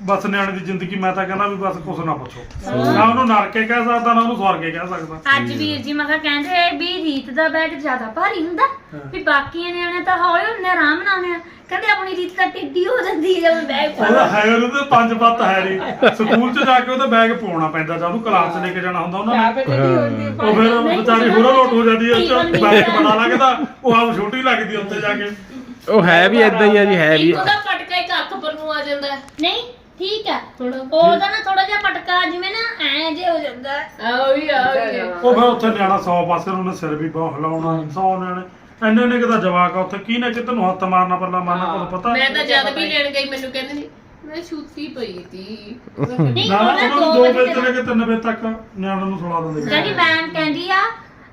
ਬਸ ਨਿਆਣੇ ਦੀ ਜ਼ਿੰਦਗੀ ਮੈਂ ਤਾਂ ਕਹਿੰਦਾ ਵੀ ਬਸ ਕੁਛ ਨਾ ਪੁੱਛੋ। ਨਾ ਉਹਨੂੰ ਨਰਕੇ ਕਹਿ ਸਕਦਾ ਨਾ ਉਹਨੂੰ ਸਵਰਗੇ ਕਹਿ ਸਕਦਾ। ਅੱਜ ਵੀਰ ਜੀ ਮੈਂ ਕਿਹਾ ਕਹਿੰਦੇ ਵੀ ਰੀਤ ਦਾ ਬੈਗ ਜ਼ਿਆਦਾ ਭਾਰੀ ਹੁੰਦਾ। ਵੀ ਬਾਕੀਆਂ ਨਿਆਣੇ ਤਾਂ ਹੌਲੇ ਹੁੰਦੇ ਆਰਾਮ ਨਾਲ ਆਉਂਦੇ ਆ। ਕਹਿੰਦੇ ਆਪਣੀ ਰੀਤ ਤਾਂ ਟਿੱਡੀ ਹੋ ਜਾਂਦੀ ਹੈ ਜਦੋਂ ਬੈਗ ਉਹਦਾ ਹੈ ਉਹਦੇ ਪੰਜ ਪੱਤ ਹੈ ਨਹੀਂ ਸਕੂਲ 'ਚ ਜਾ ਕੇ ਉਹਦਾ ਬੈਗ ਪਾਉਣਾ ਪੈਂਦਾ ਜਦ ਉਹਨੂੰ ਕਲਾਸ 'ਚ ਲੈ ਕੇ ਜਾਣਾ ਹੁੰਦਾ ਉਹਨਾਂ ਨੇ। ਉਹ ਫਿਰ ਵਿਚਾਰੀ ਹੋਰਾ ਲੋਟ ਹੋ ਜਾਂਦੀ ਹੈ ਉਹ 'ਚ ਬੈਗ ਬੜਾ ਲੱਗਦਾ ਉਹ ਆਪ ਛੋਟੀ ਲੱਗਦੀ ਉੱਥੇ ਜਾ ਕੇ। ਉਹ ਹੈ ਵੀ ਇਦਾਂ ਹੀ ਆ ਜੀ ਹੈ ਵੀ। ਇੱਕ ਉਹਦਾ ਪਟਕਾ ਇੱਕ ਅੱਖ ਪਰ ਨੂੰ ਆ ਜਾਂਦਾ ਨਹੀਂ ਠੀਕ ਆ ਥੋੜਾ ਉਹਦਾ ਨਾ ਥੋੜਾ ਜਿਹਾ ਪਟਕਾ ਜਿਵੇਂ ਨਾ ਐ ਜੇ ਹੋ ਜਾਂਦਾ। ਆ ਵੀ ਆ। ਉਹ ਫਿਰ ਉੱਥੇ ਨਿਆਣਾ 100 ਪਾਸੇ ਨੂੰ ਉਹਨੇ ਸਿਰ ਵੀ ਬਹੁਤ ਹਿਲਾਉਣਾ 100 ਨਿਆਣੇ। ਇੰਨੇ ਨੇ ਕਿਦਾ ਜਵਾਕ ਆ ਉੱਥੇ ਕੀ ਨੇ ਕਿਤੇ ਨੂੰ ਹੱਥ ਮਾਰਨਾ ਪੱਲਾ ਮਾਰਨਾ ਤੁਹਾਨੂੰ ਪਤਾ? ਮੈਂ ਤਾਂ ਜਦ ਵੀ ਲੈਣ ਗਈ ਮੈਨੂੰ ਕਹਿੰਦੇ ਨਹੀਂ ਮੈਂ ਛੁੱਤੀ ਪਈ ਸੀ। ਨਹੀਂ ਨਾ ਨਾ ਉਹਨਾਂ ਉਹਨਾਂ ਨੂੰ ਦੋ 2 ਵਜੇ ਵਜੇ ਤੋਂ ਲੈ ਤੱਕ। ਕੇ 3 ਵਜੇ ਤੱਕ ਨਿਆਣਿਆਂ ਨੂੰ ਸੁਲਾ ਦਿੰਦੇ ਜਿਹੜੀ ਮੈਮ ਕਹਿੰਦੀ ਆ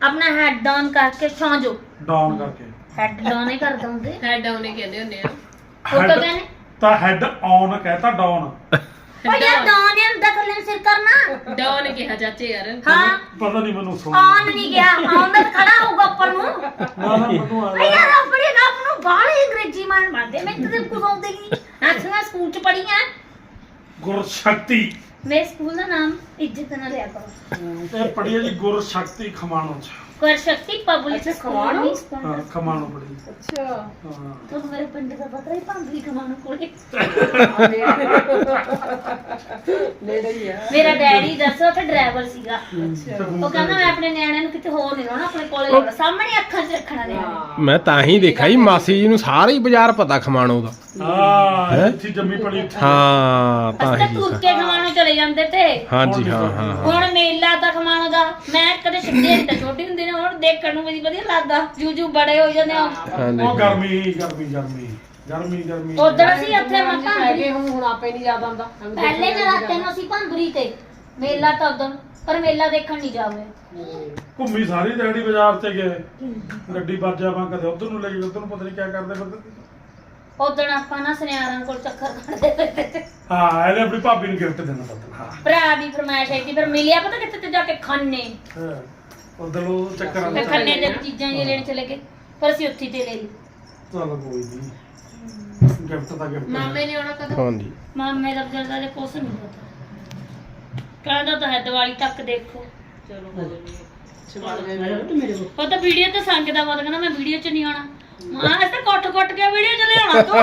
ਆਪਣਾ ਹੈਡ ਡਾਊਨ ਕਰਕੇ ਸੌਂ ਜਾਓ ਡਾਊਨ ਕਰਕੇ। ਹੈਡ ਡਾਊਨ ਹੀ ਕਰ ਦਉਂਦੇ ਹੈਡ ਡਾਊਨ ਹੀ ਕਹਿੰਦੇ ਹੁੰਦੇ ਆ। ਉਹ ਤਾਂ Head- ਕਹਿੰਦੇ ਤਾਂ ਹੈਡ ਆਨ ਕਹਿਤਾ ਡਾਊਨ ਯਾਰ ਡਾਊਨ ਹੀ ਹੁੰਦਾ ਥੱਲੇ ਨੂੰ ਸਿਰ ਕਰਨਾ। ਡਾਊਨ ਕਿਹਾ ਚਾਚੇ ਯਾਰ। ਹਾਂ। ਪਤਾ ਨਹੀਂ ਮੈਨੂੰ ਸੁਣ ਆਨ ਨਹੀਂ ਗਿਆ। ਆਨ ਦਾ ਤਾਂ ਖੜਾ ਹੋਊਗਾ ਉੱਪਰ ਨੂੰ। ਨਾ ਨਾ ਮੈਨੂੰ ਆ ਯਾਰ ਆਪਣੇ ਆਪ ਨੂੰ ਬਾਹਲੀ ਅੰਗਰੇਜ਼ੀ ਮਾਰ ਮਾਰਦੇ ਮੈਂ ਤੇ ਕੁਝ ਆਉਂਦੇ ਨਹੀਂ। ਅੱਜ ਮੈਂ ਸਕੂਲ ਚ ਪੜ੍ਹੀ ਆ। ਗੁਰ ਸ਼ਕਤੀ ਮੇਰੇ ਸਕੂਲ ਦਾ ਨਾਮ ਇੱਜ਼ਤ ਨਾਲ ਲਿਆ ਕਰੋ। ਇਹ ਪੜੀਏ ਜੀ ਗੁਰ ਸ਼ਕਤੀ ਖਮਾਣੋ ਚ। ਕਰ ਸ਼ਕਤੀ ਪਬਲਿਕ ਸਕੂਲ ਨਹੀਂ ਸਕੂਲ ਹਾਂ ਖਮਾਣੋ ਪੜੀ ਅੱਛਾ। ਹਾਂ। ਤੁਹਾਨੂੰ ਮੇਰੇ ਪਿੰਡ ਦਾ ਪਤਾ ਹੀ ਭਾਂਬਲੀ ਕਮਾਨ ਕੋਲੇ ਨੇੜੇ ਹੀ ਆ। ਮੇਰਾ ਡੈਡੀ ਦੱਸੋ ਉੱਥੇ ਡਰਾਈਵਰ ਸੀਗਾ। ਅੱਛਾ। ਉਹ ਕਹਿੰਦਾ ਮੈਂ ਆਪਣੇ ਨਿਆਣਿਆਂ ਨੂੰ ਕਿਤੇ ਹੋਰ ਨਹੀਂ ਲਾਉਣਾ ਆਪਣੇ ਕੋਲੇ ਲਾਉਣਾ ਸਾਹਮਣੇ ਅੱਖਾਂ 'ਚ ਰੱਖਣਾ ਨਿਆਣੇ। ਮੈਂ ਤਾਂ ਹੀ ਦੇਖਿਆ ਜੀ ਮਾਸੀ ਜੀ ਨੂੰ ਸਾਰਾ ਹੀ ਬਾਜ਼ਾਰ ਪਤਾ ਖਮਾਣੋ ਦਾ। ਹਾਂ? ਇੱਥੇ ਜੰਮੀ ਪੜੀ ਇੱਥੇ। ਹਾਂ ਤਾਂ ਅਸੀਂ ਤਾਂ ਹੀ ਤੁਰ ਕੇ ਖਮਾਣੋ ਚਲੇ ਜਾਂਦੇ ਤੇ। ਹਾਂਜੀ ਹਾਂ ਹਾਂ ਹਾਂ। ਹੁਣ ਮੇਲਾ ਤਾਂ ਖਮਾਣੋ ਦਾ। ਮੈਂ ਕਦੇ ਛੱਡੇ ਨਹੀਂ ਤਾਂ ਛੋਟੀ ਹੁੰਦੀ ਨੇ। ਹੁਣ ਦੇਖਣ ਨੂੰ ਵੀ ਵਧੀਆ ਲੱਗਦਾ। ਜੂ ਜੂ ਬੜੇ ਹੋ ਜਾਂਦੇ ਆ। ਹਾਂਜੀ ਉਹ ਗਰਮੀ ਗਰਮੀ ਗਰਮੀ ਗਰਮੀ ਗਰਮੀ। ਉਧਰ ਅਸੀਂ ਉੱਥੇ ਮੱਥਾ ਹੈਗੇ ਹੁਣ ਹੁਣ ਆਪੇ ਨਹੀਂ ਯਾਦ ਆਉਂਦਾ। ਪਹਿਲੇ ਨਰਾਤੇ ਨੂੰ ਅਸੀਂ ਭੰਬਰੀ ਤੇ। ਮੇਲਾ ਤਾਂ ਉਦੋਂ ਪਰ ਮੇਲਾ ਦੇਖਣ ਨਹੀਂ ਜਾਵੇ। ਘੁੰਮੀ ਸਾਰੀ ਦਿਹਾੜੀ ਬਾਜ਼ਾਰ ਤੇ ਗਏ। ਗੱਡੀ ਵੱਜ ਜਾਵਾਂ ਕਦੇ ਉਧਰ ਨੂੰ ਲੈ ਗਏ ਉਧਰ ਨੂੰ ਪਤਾ ਨਹੀਂ ਕਿਆ ਕਰਦੇ ਫਿਰਦੇ। ਉਦੋਂ ਆਪਾਂ ਨਾ ਸੁਨਿਆਰਾਂ ਕੋਲ ਚੱਕਰ ਕੱਢਦੇ ਫਿਰਦੇ ਤੇ ਹਾਂ ਇਹਨੇ ਆਪਣੀ ਭਾਬੀ ਨੂੰ ਗਿਫਟ ਦੇਣਾ ਪਤਾ ਹਾਂ। ਭਰਾ ਦੀ ਫਰਮਾਇਸ਼ ਆਈ ਸੀ ਫਿਰ ਮਿਲਿਆ ਪਤਾ ਕਿੱਥੇ ਤੇ ਜਾ ਕੇ ਖੰਨੇ ਉਧਰ ਉਹ ਚੱਕਰ ਆਉਂਦਾ। ਖੰਨੇ ਦੇ ਚੀਜ਼ਾਂ ਜੇ ਲੈਣ ਚਲੇ ਗਏ ਫਿਰ ਅਸੀਂ ਉੱਥੇ ਤੇ ਲੈ ਲਈ ਚਲ ਕੋਈ ਨਹੀਂ ਗਿਫਟ ਤਾਂ ਗਿਫਟ ਮਾਮੇ ਨੇ ਆਉਣਾ ਕਦੋਂ? ਹਾਂਜੀ। ਮਾਮੇ ਦਾ ਬਜ਼ਰਗਾ ਦੇ ਕੁਛ ਨਹੀਂ ਪਤਾ। ਕਹਿੰਦਾ ਤਾਂ ਹੈ ਦੀਵਾਲੀ ਤੱਕ ਦੇਖੋ। ਚਲੋ ਉਹ ਤਾਂ ਵੀਡੀਓ ਤੇ ਸੰਗ ਦਾ ਬਾਤ ਕਹਿੰਦਾ ਮੈਂ ਵੀਡੀਓ 'ਚ ਨਹੀਂ ਆਉਣਾ। ਮਾਂ ਇਸ ਤੇ ਕੁੱਟ ਕੁੱਟ ਕੇ ਵੀਡੀਓ 'ਚ ਲਿਆਉਣਾ ਤੂੰ।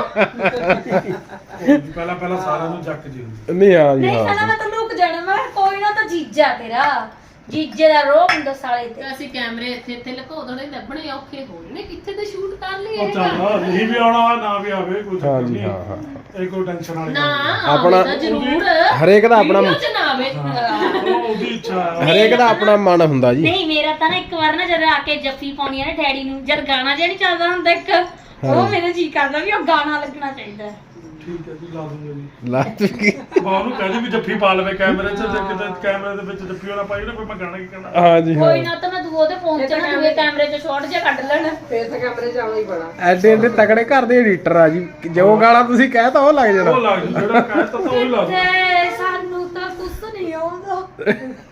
ਪਹਿਲਾਂ ਪਹਿਲਾਂ ਸਾਰਿਆਂ ਨੂੰ ਜੱਕ ਜੀ ਹੁੰਦੀ ਨਹੀਂ ਹਾਂ ਜੀ ਨਹੀਂ ਹਾਂ ਕਹਿੰਦਾ ਮੈਂ ਤਾਂ ਲੁਕ ਜਾਣਾ ਮੈਂ ਕਿਹਾ ਕੋਈ ਨਾ ਤਾਂ ਜੀਜਾ ਤੇਰਾ। ਜੀਜੇ ਦਾ ਰੋਹ ਹੁੰਦਾ ਸਾਲੇ ਤੇ। ਤੇ ਅਸੀਂ ਕੈਮਰੇ ਇੱਥੇ ਇੱਥੇ ਲੁਕੋ ਦੇਣੇ ਲੱਭਣੇ ਔਖੇ ਹੋਣੇ ਕਿੱਥੇ ਤੇ ਸ਼ੂਟ ਕਰ ਲਈਏ ਉਹ ਚੱਲ ਨਹੀਂ ਵੀ ਆਉਣਾ ਨਾ ਵੀ ਆਵੇ ਕੋਈ ਚੱਕਰ ਹਾਂਜੀ ਨਹੀਂ। ਹਾਂ ਹਾਂ ਇਹ ਕੋਈ ਟੈਨਸ਼ਨ ਵਾਲੀ ਨਾ ਗੱਲ ਆਪਣਾ- ਆਪਣਾ ਜ਼ਰੂਰ। ਹਰੇਕ ਦਾ ਆਪਣਾ ਵੀਡੀਓ ਚ ਨਾ ਆਵੇ। ਨਹੀਂ। ਉਹ ਉਹਦੀ ਇੱਛਾ ਹੈ। ਹਰੇਕ ਦਾ ਆਪਣਾ ਮਨ ਹੁੰਦਾ ਜੀ। ਨਹੀਂ ਮੇਰਾ ਤਾਂ ਨਾ ਇੱਕ ਵਾਰ ਨਾ ਜਦ ਆ ਕੇ ਜੱਫੀ ਪਾਉਣੀ ਆ ਨਾ ਡੈਡੀ ਨੂੰ ਜਦ ਗਾਣਾ ਜਿਹਾ ਨਹੀਂ ਚੱਲਦਾ ਹੁੰਦਾ ਇੱਕ ਉਹ ਮੇਰੇ ਜੀ ਕਰਦਾ ਵੀ ਉਹ ਗਾਣਾ ਲੱਗਣਾ ਚਾਹੀਦਾ। ਹੈ। ਠੀਕ ਹੈ ਜੀ ਲਾ ਦੂੰਗਾ ਜੀ। ਲਾ ਚੁੱਕੀ ਬਾਹਰ ਨੂੰ ਕਹਿੰਦੀ ਵੀ ਜੱਫੀ ਪਾ ਲਵੇ ਕੈਮਰੇ 'ਚ ਤੇ ਕਿਤੇ ਕੈਮਰੇ ਦੇ ਵਿੱਚ ਜੱਫੀ ਵਾਲਾ ਪਾਈ ਨਾ ਕੋਈ ਮੈਂ ਗਾਣਾ ਕੀ ਕਹਿਣਾ? ਹਾਂਜੀ ਹਾਂ। ਕੋਈ ਨਾ ਤਾਂ ਮੈਂ ਦੂਏ ਦੇ ਫੋਨ 'ਚ ਨਾ ਦੂਏ ਕੈਮਰੇ 'ਚ ਸ਼ਾਟ ਜਿਹਾ ਕੱਢ ਲੈਣਾ। ਫੇਰ ਤਾਂ ਕਮਰੇ ਜਾਣਾ ਹੀ ਬੜਾ ਐਡੇ ਐਡੇ ਤਕੜੇ ਘਰ ਦੇ ਐਡੀਟਰ ਆ ਜੀ। ਜੋ ਗਾਲਾਂ ਤੁਸੀਂ ਕਹਿ ਤਾ ਉਹ ਲੱਗ ਉਹ ਜਾਣਾ ਲੱਗ ਜੂ ਜਿਹੜਾ ਕਹਿਤਾ ਤਾਂ ਉਹ ਹੀ ਲਾ ਦੂੰ ਤੇ ਸਾਨੂੰ ਤਾਂ ਕੁਛ ਨਹੀਂ ਆਉਂਦਾ।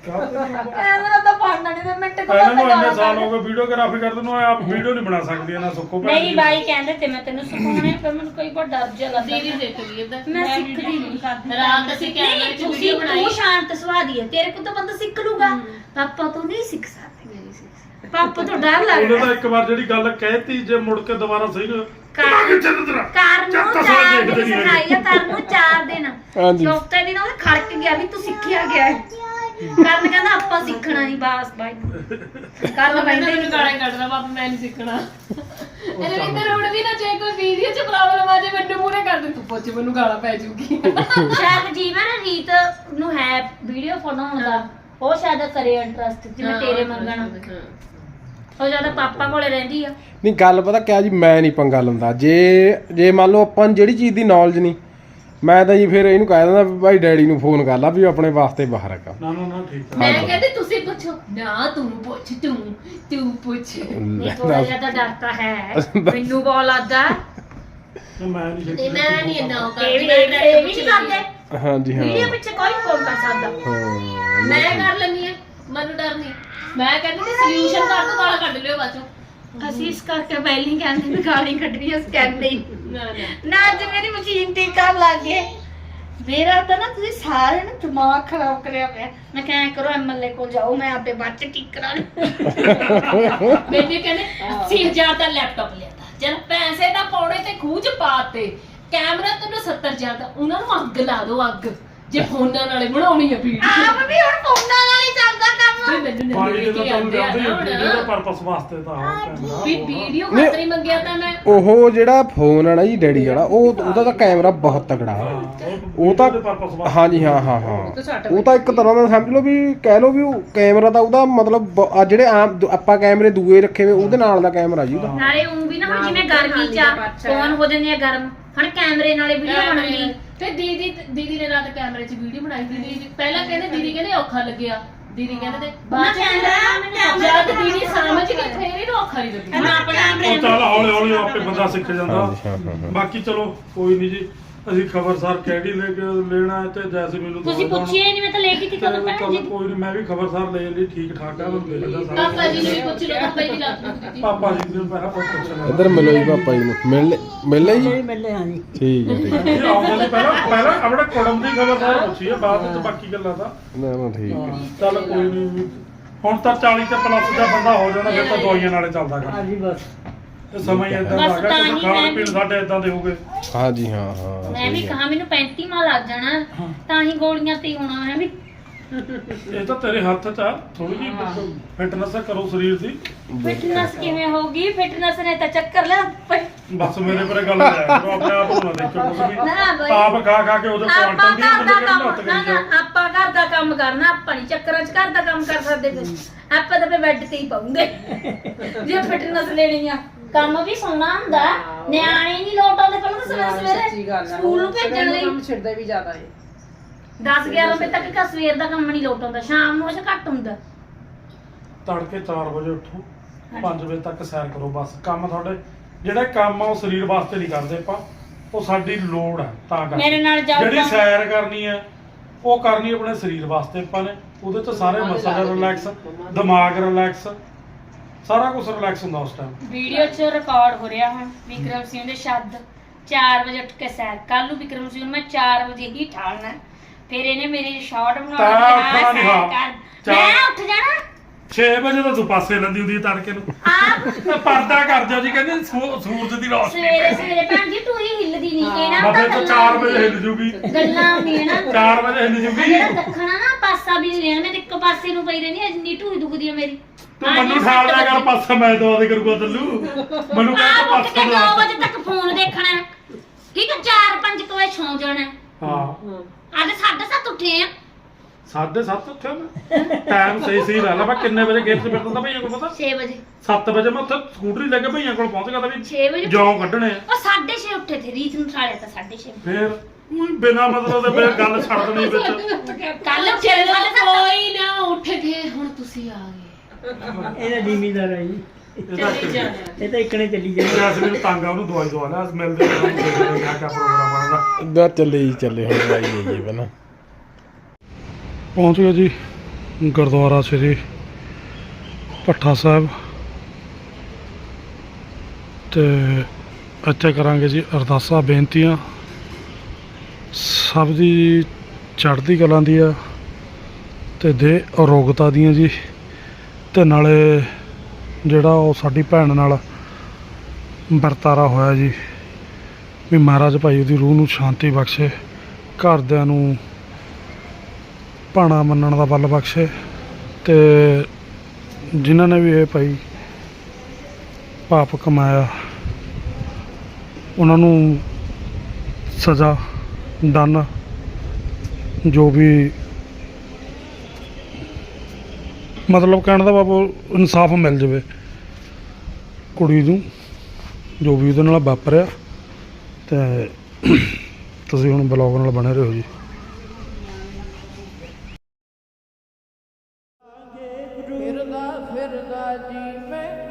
ਕੈਮਰਾ ਤਾਂ ਫੜਨਾ ਨਹੀਂ ਤੇ ਮਿੰਟ ਕੋ ਇਹਨਾਂ ਨੂੰ ਇੰਨੇ ਸਾਲ ਹੋ ਗਏ ਵੀਡੀਓਗ੍ਰਾਫੀ ਕਰਦੇ ਨੂੰ ਆਪ ਵੀਡੀਓ ਨਹੀਂ ਬਣਾ ਸਕਦੀ ਇਹਨਾਂ ਸੁੱਕੋ ਭੈਣ ਨਹੀਂ ਜੀ। ਬਾਈ ਕਹਿੰਦੇ ਤੇ ਮੈਂ ਤੈਨੂੰ ਸਿਖਾਉਣੇ ਪਰ ਮੈਨੂੰ ਕਈ ਵਾਰ ਡਰ ਜਿਹਾ ਲੱਗਦਾ ਦੀਦੀ ਦੇਖ ਲਈ ਇਹਦਾ ਮੈਂ ਸਿੱਖਦੀ ਨਹੀਂ। ਕਰਦੀ। ਰਾਤ ਅਸੀਂ ਕੈਮਰੇ 'ਚ ਤੁਸੀਂ ਵੀਡੀਓ ਬਣਾਈ। ਤੂੰ ਸ਼ਾਂਤ ਸੁਭਾਅ ਦੀ ਹੈ ਤੇਰੇ ਕੋਲ ਤਾਂ ਬੰਦਾ ਸਿੱਖ ਲੂਗਾ। ਪਾਪਾ ਤੋਂ ਨਹੀਂ ਸਿੱਖ ਸਕਦੇ। ਪਾਪਾ ਤੋਂ ਡਰ ਉਹਨੇ ਲੱਗਦਾ ਤਾਂ ਇੱਕ ਵਾਰ ਜਿਹੜੀ ਗੱਲ ਕਹਿਤੀ ਜੇ ਮੁੜ ਕੇ ਦੁਬਾਰਾ ਸਹੀ ਨਾ ਕਾਰ ਚੱਲ ਤੇਰਾ ਕਾਰ ਨੂੰ ਚੱਲ ਤਾਂ ਚਾਰ ਦੇਖਦੇ ਦਿਨ ਨਹੀਂ ਹੈਗੇ। ਸਿਖਾਈ ਆ ਕਾਰ ਨੂੰ ਚਾਰ ਦਿਨ। ਹਾਂਜੀ। ਚੌਥੇ ਦਿਨ ਉਹ ਖੜਕ ਗਿਆ ਵੀ ਤੂੰ ਸਿੱਖਿਆ ਗਿਆ ਹੈ। ਕਰਨ ਕਹਿੰਦਾ ਆਪਾਂ ਸਿੱਖਣਾ ਨਹੀਂ ਬਾਸ ਬਾਈ। ਕਰਨ ਕਹਿੰਦਾ ਬੈਠੇ ਮੈਨੂੰ ਗਾਲਾਂ ਕੱਢਦਾ ਬਾਪ ਮੈਂ ਨਹੀਂ ਸਿੱਖਣਾ। ਇਹਨੇ ਇੰਦਰ ਹੁਣ ਵੀ ਨਾ ਜੇ ਕੋਈ ਵੀਡੀਓ 'ਚ ਪ੍ਰੋਬਲਮ ਆ ਜੇ ਮੈਨੂੰ ਮੂਰੇ ਕਰ ਦੇ ਤੂੰ ਪੁੱਛ ਮੈਨੂੰ ਗਾਲਾਂ ਪੈ ਜੂਗੀ ਸ਼ਾਇਦ ਜੀਵਨ ਨਾ ਰੀਤ ਨੂੰ ਹੈ ਵੀਡੀਓ ਬਣਾਉਣ ਦਾ। ਉਹ ਸ਼ਾਇਦ ਕਰੇ ਇੰਟਰਸਟ ਜਿਵੇਂ ਤੇਰੇ ਮੰਗਣਾ। ਉਹ ਜ਼ਿਆਦਾ ਪਾਪਾ ਕੋਲੇ ਰਹਿੰਦੀ ਆ। ਨਹੀਂ ਗੱਲ ਪਤਾ ਕਿਆ ਜੀ ਮੈਂ ਨਹੀਂ ਪੰਗਾ ਲੰਦਾ। ਜੇ ਜੇ ਮੰਨ ਲਓ ਆਪਾਂ ਨੂੰ ਜਿਹੜੀ ਚੀਜ਼ ਦੀ ਨੌਲੇਜ ਨਹੀਂ ਮੈਂ ਤਾਂ ਜੀ ਫਿਰ ਇਹਨੂੰ ਕਹਿ ਦਿੰਦਾ ਵੀ ਭਾਈ ਡੈਡੀ ਨੂੰ ਫੋਨ ਕਰ ਲਾ ਵੀ ਉਹ ਆਪਣੇ ਵਾਸਤੇ ਬਾਹਰ ਆ ਕੰਮ। ਨਾ ਨਾ ਨਾ ਠੀਕ ਹੈ ਮੈਂ ਕਹਿੰਦੀ ਤੁਸੀਂ ਪੁੱਛੋ। ਨਾ ਤੂੰ ਪੁੱਛ ਤੂੰ ਤੂੰ ਪੁੱਛ। ਨਹੀਂ ਥੋੜਾ ਹੈ। ਮੈਨੂੰ ਬਹੁਤ ਲੱਗਦਾ। ਮੈਂ ਨਹੀਂ ਤੇ ਸਿੱਖੀ ਮੈਂ ਨਹੀਂ ਇੰਨਾ ਉਹ ਇਹ ਵੀ ਕਰਦੀ ਇਹ ਵੀ ਨਹੀਂ ਕਰਦੇ। ਹਾਂਜੀ ਹਾਂ। ਵੀਡੀਓ ਪਿੱਛੇ ਕੋਈ ਫੋਨ ਕਰ ਸਕਦਾ। ਹਾਂ ਮੈਂ ਕਰ ਲੈਂਦੀ ਆ ਮੈਨੂੰ ਡਰ ਨਹੀਂ। ਮੈਂ ਕਹਿੰਦੀ ਤੇ ਸੋਲੂਸ਼ਨ ਕਰ ਦੋ ਗਾਲਾਂ ਕੱਢ ਲਿਓ ਬਾਚੋ ਅਸੀਂ ਇਸ ਕਰਕੇ ਪਹਿਲਾਂ ਕਹਿੰਦੇ ਵੀ ਗਾਲੀ ਕੱਢਣੀ ਉਸ ਕਹਿੰਦੇ ਹੀ ਨਾ ਨਾ ਅੱਜ ਮੇਰੀ ਮਸ਼ੀਨ ਠੀਕ ਕਰਨ ਲੱਗ ਮੇਰਾ ਤਾਂ ਨਾ ਤੁਸੀਂ ਸਾਰੇ ਨਾ ਦਿਮਾਗ ਖਰਾਬ ਕਰਿਆ ਪਿਆ ਮੈਂ ਕਿਹਾ ਕਰੋ ਐਮਐਲਏ ਕੋਲ ਜਾਓ, ਮੈਂ ਆਪੇ ਬਾਅਦ ਚ ਠੀਕ ਕਰਾ ਲੂ। ਮੈਨੂੰ ਕਹਿੰਦੇ 80000 ਦਾ ਲੈਪਟਾਪ ਲਿਆਤਾ ਜਦ ਪੈਸੇ ਤਾਂ ਪੌੜੇ ਤੇ ਖੂਹ ਚ ਪਾਤੇ ਕੈਮਰਾ ਤੈਨੂੰ 70000 ਦਾ, ਉਹਨਾਂ ਨੂੰ ਅੱਗ ਲਾ ਦੋ ਅੱਗ। ਜੇ ਫੋਨਾਂ ਨਾਲੇ ਬਣਾਉਣੀ ਆ ਵੀਡੀਓ ਆਪ ਵੀ ਹੁਣ ਫੋਨਾਂ ਨਾਲ ਹੀ ਚੱਲਦਾ ਕੰਮ। ਦੇ ਕੀ ਤਾਂ ਆਉਂਦੇ ਆ ਤੁਹਾਨੂੰ ਨਾ ਜਾਂਦੇ ਵੀਡੀਓ ਦੇ ਹੁਣ। ਪਰਪਸ ਵਾਸਤੇ ਤਾਂ ਉਹ ਕੈਮਰਾ ਵੀ ਵੀਡੀਓ ਖਾਤਰ ਹੀ ਮੰਗਿਆ ਤਾਂ ਮੈਂ। ਉਹ ਜਿਹੜਾ ਫੋਨ ਆ ਨਾ ਜੀ ਡੈਡੀ ਵਾਲਾ ਉਹ ਉਹਦਾ ਤਾਂ ਕੈਮਰਾ ਬਹੁਤ ਤਗੜਾ ਉਹ ਤਾਂ ਦੇ ਪਰਪਸ ਵਾਸਤੇ। ਹਾਂਜੀ ਹਾਂ ਹਾਂ ਹਾਂ। ਉਹ ਤਾਂ ਇੱਕ ਤਰ੍ਹਾਂ ਦਾ ਸਮਝ ਲਓ ਵੀ ਕਹਿ ਲਓ ਵੀ ਉਹ ਕੈਮਰਾ ਤਾਂ ਉਹਦਾ ਮਤਲਬ ਬ- ਆ ਜਿਹੜੇ ਆਮ ਦ- ਆਪਾਂ ਕੈਮਰੇ ਦੂਏ ਰੱਖੇ ਹੋਏ ਉਹਦੇ ਨਾਲ ਦਾ ਕੈਮਰਾ ਜੀ ਉਹਦਾ। ਨਾਲੇ ਉਹ ਵੀ ਨਾ ਹੁਣ ਜਿਵੇਂ ਗਰਮੀ ਚ ਆ, ਫੋਨ ਹੋ ਜਾਂਦੇ ਆ ਗਰਮ। ਹੁਣ ਕੈਮਰੇ ਨਾਲੇ ਵੀਡੀਓ ਬਣਦੀ। ਤੇ ਦੀਦੀ ਦੀਦੀ ਨੇ ਰਾਤ ਕੈਮਰੇ 'ਚ ਵੀਡੀਓ ਬਣਾਈ ਦੀਦੀ ਪਹਿਲਾਂ ਕਹਿੰਦੇ ਦੀਦੀ ਕਹਿੰਦੇ ਔਖਾ ਲੱਗਿਆ। ਦੀਦੀ ਕਹਿੰਦੇ ਤੇ ਨਾ ਬਾਅਦ 'ਚ ਕੈਮਰਾ ਜਦ ਦੀਦੀ ਸਮਝ ਗਈ ਫੇਰ ਇਹਨੂੰ ਔਖਾ ਨਹੀਂ ਲੱਗਿਆ। ਉਹ ਚੱਲ ਹੌਲੀ ਹੌਲੀ ਆਪੇ ਬੰਦਾ ਸਿੱਖ ਜਾਂਦਾ। ਬਾਕੀ ਚਲੋ ਕੋਈ ਨਹੀਂ ਜੀ। ਅਸੀਂ ਖਬਰਸਾਰ ਕਿਹੜੀ ਲੈ ਕੇ ਲੈਣਾ ਹੈ ਤੇ ਜੈਸੇ ਮੈਨੂੰ ਤੁਸੀਂ ਦੱਸ ਦੇਣਾ। ਪੁੱਛਿਆ ਹੀ ਨਹੀਂ ਮੈਂ ਤਾਂ ਲੈ ਕੇ ਤੀ ਕਦੋਂ ਚਲੋ ਭੈਣ ਚਲੋ ਜੀ। ਕੋਈ ਨਹੀਂ ਮੈਂ ਵੀ ਖਬਰਸਾਰ ਲੈ ਲਈ ਠੀਕ ਠਾਕ ਆ ਮੈਨੂੰ ਦੇਖਦਾ ਸਾਰਾ ਪਾਪਾ ਜੀ ਨੂੰ ਵੀ ਪੁੱਛ ਲਓ ਪਾਪਾ ਜੀ ਦੀ ਲੱਤ। ਪਾਪਾ ਜੀ ਨੂੰ ਪਹਿਲਾਂ ਪੁੱਛ ਪੁੱਛਣਾ ਇੱਧਰ ਮਿਲੋ ਜੀ ਪਾਪਾ ਜੀ ਨੂੰ। ਮਿਲ ਲੈ- ਮਿਲ ਲੈ ਜੀ? ਮਿਲਦੇ ਹਾਂ ਜੀ। ਠੀਕ ਹੈ ਠੀਕ ਹੈ। ਇਹ ਆਉਂਦੇ ਪਹਿਲਾਂ ਪਹਿਲਾਂ ਆਪਣੇ ਕੁੜਮ ਦੀ ਖਬਰਸਾਰ ਪੁੱਛੀ ਹੈ ਬਾਅਦ ਵਿੱਚ ਬਾਕੀ ਗੱਲਾਂ ਦਾ ਨਾ ਨਾ ਠੀਕ ਹੈ। ਚੱਲ ਕੋਈ ਨਹੀਂ ਹੁਣ ਤਾਂ 40 ਤੇ ਪਲੱਸ ਦਾ ਬੰਦਾ ਹੋ ਜਾਣਾ ਫਿਰ ਤਾਂ ਦਵਾਈਆਂ ਨਾਲੇ ਚੱਲਦਾ ਕਰ ਹਾਂਜੀ ਬਸ। ਇਹ ਸਮਾਂ ਹੀ ਇਦਾਂ ਦਾ ਬਸ ਆ ਗਿਆ ਤਾਂ ਕਿ ਹੀ ਖਾਣ ਮੈਂ ਪੀਣ ਸਾਡੇ ਇਦਾਂ ਦੇ ਹੋ ਗਏ। ਹਾਂਜੀ ਹਾਂ ਹਾਂ ਮੈਂ ਵੀ ਸਹੀ ਹੈ। ਕਹਾ ਮੈਨੂੰ 35 ਮਾਹ ਲੱਗ ਜਾਣਾ। ਤਾਂ ਹੀ ਗੋਲੀਆਂ ਤੇ ਹੀ ਹੋਣਾ ਹੈ ਵੀ। ਇਹ ਤਾਂ ਤੇਰੇ ਹੱਥ 'ਚ ਆ ਥੋੜੀ ਜਿਹੀ ਫਿਟਨੈਸ ਕਰੋ ਸਰੀਰ ਦੀ। ਫਿਟਨੈਸ ਕਿਵੇਂ ਹੋਊਗੀ? ਫਿਟਨੈਸ ਨੇ ਤਾਂ ਚੱਕਰ ਲਿਆ ਪ- ਬਸ ਮੇਰੇ ਪਰੇ ਗੱਲ ਲੈ ਕਰੋ ਆਪਣੇ ਆਪ ਨੂੰ ਨਾ ਦੇਖੋ ਕੁਝ ਵੀ। ਨਾ ਬਈ। ਆਪ ਖਾ ਖਾ ਕੇ ਉਹਦੇ ਆਪਾਂ ਕੁਆਂਟਮ ਦੀ ਘਰ ਦਾ ਕੰਮ ਹੱਥ ਨਾ ਕਰੀ ਨਾ ਜਾਓ ਆਪਾਂ ਘਰ ਦਾ ਕੰਮ ਕਰਨਾ ਆਪਾਂ ਨਹੀਂ ਚੱਕਰਾਂ 'ਚ ਘਰ ਦਾ ਕੰਮ ਕਰ ਸਕਦੇ ਫਿਰ ਆਪਾਂ ਤਾਂ ਫਿਰ ਬੈੱਡ ਤੇ ਹੀ ਪਾਉਂਗੇ ਜੇ ਫਿਟਨੈਸ ਲੈਣੀ ਆ। ਕੰਮ ਵੀ ਸੋਣਾ ਹੁੰਦਾ। ਨਿਆਣੇ ਨਹੀਂ ਲੋਟ ਆਉਂਦੇ ਪਹਿਲਾਂ ਤਾਂ ਸਵੇਰੇ ਸੱਚੀ ਗੱਲ ਸਵੇਰੇ ਆ ਸਕੂਲ ਨੂੰ ਭੇਜਣ ਲਈ। ਕੰਮ ਛੱਡਦਾ ਵੀ ਜ਼ਿਆਦਾ ਏ। 10 11 ਵਜੇ ਤੱਕ ਕਾ ਸਵੇਰ ਦਾ ਕੰਮ ਨਹੀਂ ਲੋਟ ਸ਼ਾਮ ਨੂੰ ਅਜੇ ਘੱਟ ਹੁੰਦਾ। ਤੜਕੇ 4 ਵਜੇ ਉੱਠੋ 5 ਵਜੇ ਤੱਕ ਸੈਰ ਕਰੋ ਬਸ। ਕੰਮ ਤੁਹਾਡੇ ਜਿਹੜਾ ਕੰਮ ਆ ਉਹ ਸਰੀਰ ਵਾਸਤੇ ਨਹੀਂ ਕਰਦੇ ਆਪਾਂ ਉਹ ਸਾਡੀ ਲੋੜ ਹੈ ਤਾਂ ਕਰਕੇ। ਮੇਰੇ ਨਾਲ ਜਾਊਗਾ। ਜਿਹੜੀ ਸੈਰ ਕਰਨੀ ਹੈ ਉਹ ਕਰਨੀ ਆਪਣੇ ਸਰੀਰ ਵਾਸਤੇ ਆਪਾਂ ਨੇ। ਉਹਦੇ ਚ ਸਾਰੇ ਮਸਲ ਰਿਲੈਕਸ ਦਿਮਾਗ ਰਿਲੈਕਸ ਸਾਰਾ ਕੁਝ ਰਿਲੈਕਸ ਹੁੰਦਾ ਉਸ ਟਾਈਮ ਵੀਡੀਓ 'ਚ ਰਿਕਾਰਡ ਹੋ ਰਿਹਾ ਹੁਣ ਵਿਕਰਮ ਸਿੰਘ ਦੇ ਸ਼ਬਦ। 4 ਵਜੇ ਉੱਠ ਕੇ ਸੈਰ। ਕੱਲ ਨੂੰ ਵਿਕਰਮ ਸਿੰਘ ਨੂੰ ਮੈਂ 4 ਵਜੇ ਹੀ ਠਾਲਣਾ ਹੈ। ਫਿਰ ਇਹਨੇ ਮੇਰੀ ਸ਼ਾਰਟ ਤਾਂ ਬਣਾਉਣੀ ਉੱਠਣਾ ਨੀ, ਹਾਂ। ਕਰ। ਚਾਰ- ਮੈਂ ਉੱਠ ਜਾਣਾ। 6 ਵਜੇ ਤਾਂ ਤੂੰ ਪਾਸੇ ਲੰਦੀ ਹੁੰਦੀ ਹੈ ਤੜਕੇ ਨੂੰ। ਆਪ। ਤਾਂ ਪਰਦਾ ਕਰ ਦਿਓ ਜੀ ਕਹਿੰਦੇ ਸੂ- ਸੂਰਜ ਦੀ ਰੋਸ਼ਨੀ। ਸਵੇਰੇ ਸਵੇਰੇ ਭੈਣ ਜੀ ਤੂੰ ਹੀ ਹਿੱਲਦੀ ਨਹੀਂ ਇਹਨਾਂ ਬਾਬੇ ਤਾਂ ਤੋਂ ਗੱਲਾਂ 4 ਵਜੇ ਹਿੱਲ ਜੂਗੀ। ਗੱਲਾਂ ਹੁੰਦੀਆਂ ਨਾ। 4 ਵਜੇ ਹਿੱਲ ਆ ਜੂਗੀ। ਜਿਹੜਾ ਦੱਖਣਾ ਨਾ ਪਾਸਾ ਵੀ ਨਹੀਂ ਲੈਣਾ। ਮੈਂ ਤੇ ਇੱਕ ਪਾਸੇ ਨੂੰ ਪਈ ਰਹਿੰਦੀ ਇੰਨੀ ਢੂਈ ਦੁਖਦੀ ਆ ਮੇਰੀ। ਤੂੰ ਮੈਨੂੰ ਠਾਲ ਲਿਆ ਕਰ ਪਾਸਾ ਮੈਂ ਦਵਾ ਦੇ ਕਰੂਗਾ ਤੈਨੂੰ। ਮੈਨੂੰ ਕਹਿੰਦਾ ਉੱਠ ਕੇ 2 ਪਾਸਾ ਵਜੇ ਤੱਕ ਫੋਨ ਦੇਖਣਾ। ਹੈ। ਠੀਕ ਹੈ 4-5 ਵਜੇ ਸੌਂ ਜਾਣਾ। ਹੈ। ਹਾਂ। ਅੱਜ 7:30 ਉੱਠੇ ਆ। ਸਾਢੇ ਸੱਤ ਉੱਥੇ ਮੈਂ। ਟਾਈਮ ਸਹੀ ਸਹੀ ਲਾ ਲਾ ਮੈਂ ਕਿੰਨੇ ਵਜੇ ਗੇਟ 'ਚ ਫਿਰਦਾ ਭਈਆ ਕੋਲ ਪਤਾ? 6 ਵਜੇ। 7 ਵਜੇ ਮੈਂ ਉੱਥੇ ਸਕੂਟਰੀ ਲੈ ਕੇ ਭਈਆ ਕੋਲ ਪਹੁੰਚ ਗਿਆ ਤਾਂ ਵੀ 6 ਵਜੇ ਜੌਂ ਕੱਢਣੇ ਆ। ਉਹ 6:30 ਉੱਠੇ ਥੇ ਰੀਤ ਨੂੰ ਠਾਲਿਆ ਤਾਂ 6:30 ਫੇਰ? ਊਂ ਬਿਨਾਂ ਮਤਲਬ ਦੇ ਫਿਰ ਗੱਲ ਛੱਡ ਦੇਣੀ ਵਿੱਚ। ਕੱਲ। ਕੋਈ ਨਾ ਉੱਠ ਕੇ ਹੁਣ ਤੁਸੀਂ ਆ ਗਏ। ਇਹਦਾ ਜ਼ਿਮੀਦਾਰ ਹੈ ਜੀ। ਇਹਦਾ ਚੱਲੀ ਜਾਣਾ। ਇਹ ਤਾਂ ਇੱਕਣੇ ਚੱਲੀ ਜਾਂਦੇ ਐਸ ਮੈਨੂੰ ਤੰਗ ਆ ਉਹਨੂੰ ਦਵਾਈ ਦਵਾ ਲਿਆ ਅੱਜ ਮਿਲਦੇ ਆ ਤੁਹਾਨੂੰ ਦੇਖਦੇ ਆ ਕਿਆ ਕਿਆ ਪ੍ਰੋਗਰਾਮ ਬਣਦਾ ਦਾ ਚੱਲੇ ਹੀ ਚੱਲੇ ਹੁਣ ਦਵਾਈ ਲਈਏ ਪਹਿਲਾਂ। ਪਹੁੰਚ ਗਏ ਜੀ ਗੁਰਦੁਆਰਾ ਸ੍ਰੀ ਭੱਠਾ ਸਾਹਿਬ। ਤੇ ਇੱਥੇ ਕਰਾਂਗੇ ਜੀ ਅਰਦਾਸਾਂ ਬੇਨਤੀਆਂ। ਸਭ ਦੀ ਚੜ੍ਹਦੀ ਕਲਾਂ ਦੀ ਆ ਤੇ ਦੇ ਅਰੋਗਤਾ ਦੀਆਂ ਜੀ। ਤੇ ਨਾਲੇ ਜਿਹੜਾ ਉਹ ਸਾਡੀ ਭੈਣ ਨਾਲ ਵਰਤਾਰਾ ਹੋਇਆ ਜੀ, ਵੀ ਮਹਾਰਾਜ ਭਾਈ ਉਹਦੀ ਰੂਹ ਨੂੰ ਸ਼ਾਂਤੀ ਬਖਸ਼ੇ, ਘਰਦਿਆਂ ਨੂੰ ਭਾਣਾ ਮੰਨਣ ਦਾ ਬਲ ਬਖਸ਼ੇ ਤੇ ਜਿਨ੍ਹਾਂ ਨੇ ਵੀ ਇਹ ਭਾਈ ਪਾਪ ਕਮਾਇਆ, ਉਹਨਾਂ ਨੂੰ ਸਜ਼ਾ ਦੰਨ ਜੋ ਵੀ ਮਤਲਬ ਕਹਿਣ ਦਾ ਬਾਬੂ ਇਨਸਾਫ ਮਿਲ ਜਾਵੇ ਕੁੜੀ ਨੂੰ, ਜੋ ਵੀ ਉਹਦੇ ਨਾਲ ਵਾਪਰਿਆ, ਤੇ ਤੁਸੀਂ ਹੁਣ ਬਲੌਗ ਨਾਲ ਬਣੇ ਰਹੋ ਜੀ। ਫਿਰਦਾ ਫਿਰਦਾ ਜੀ ਮੈਂ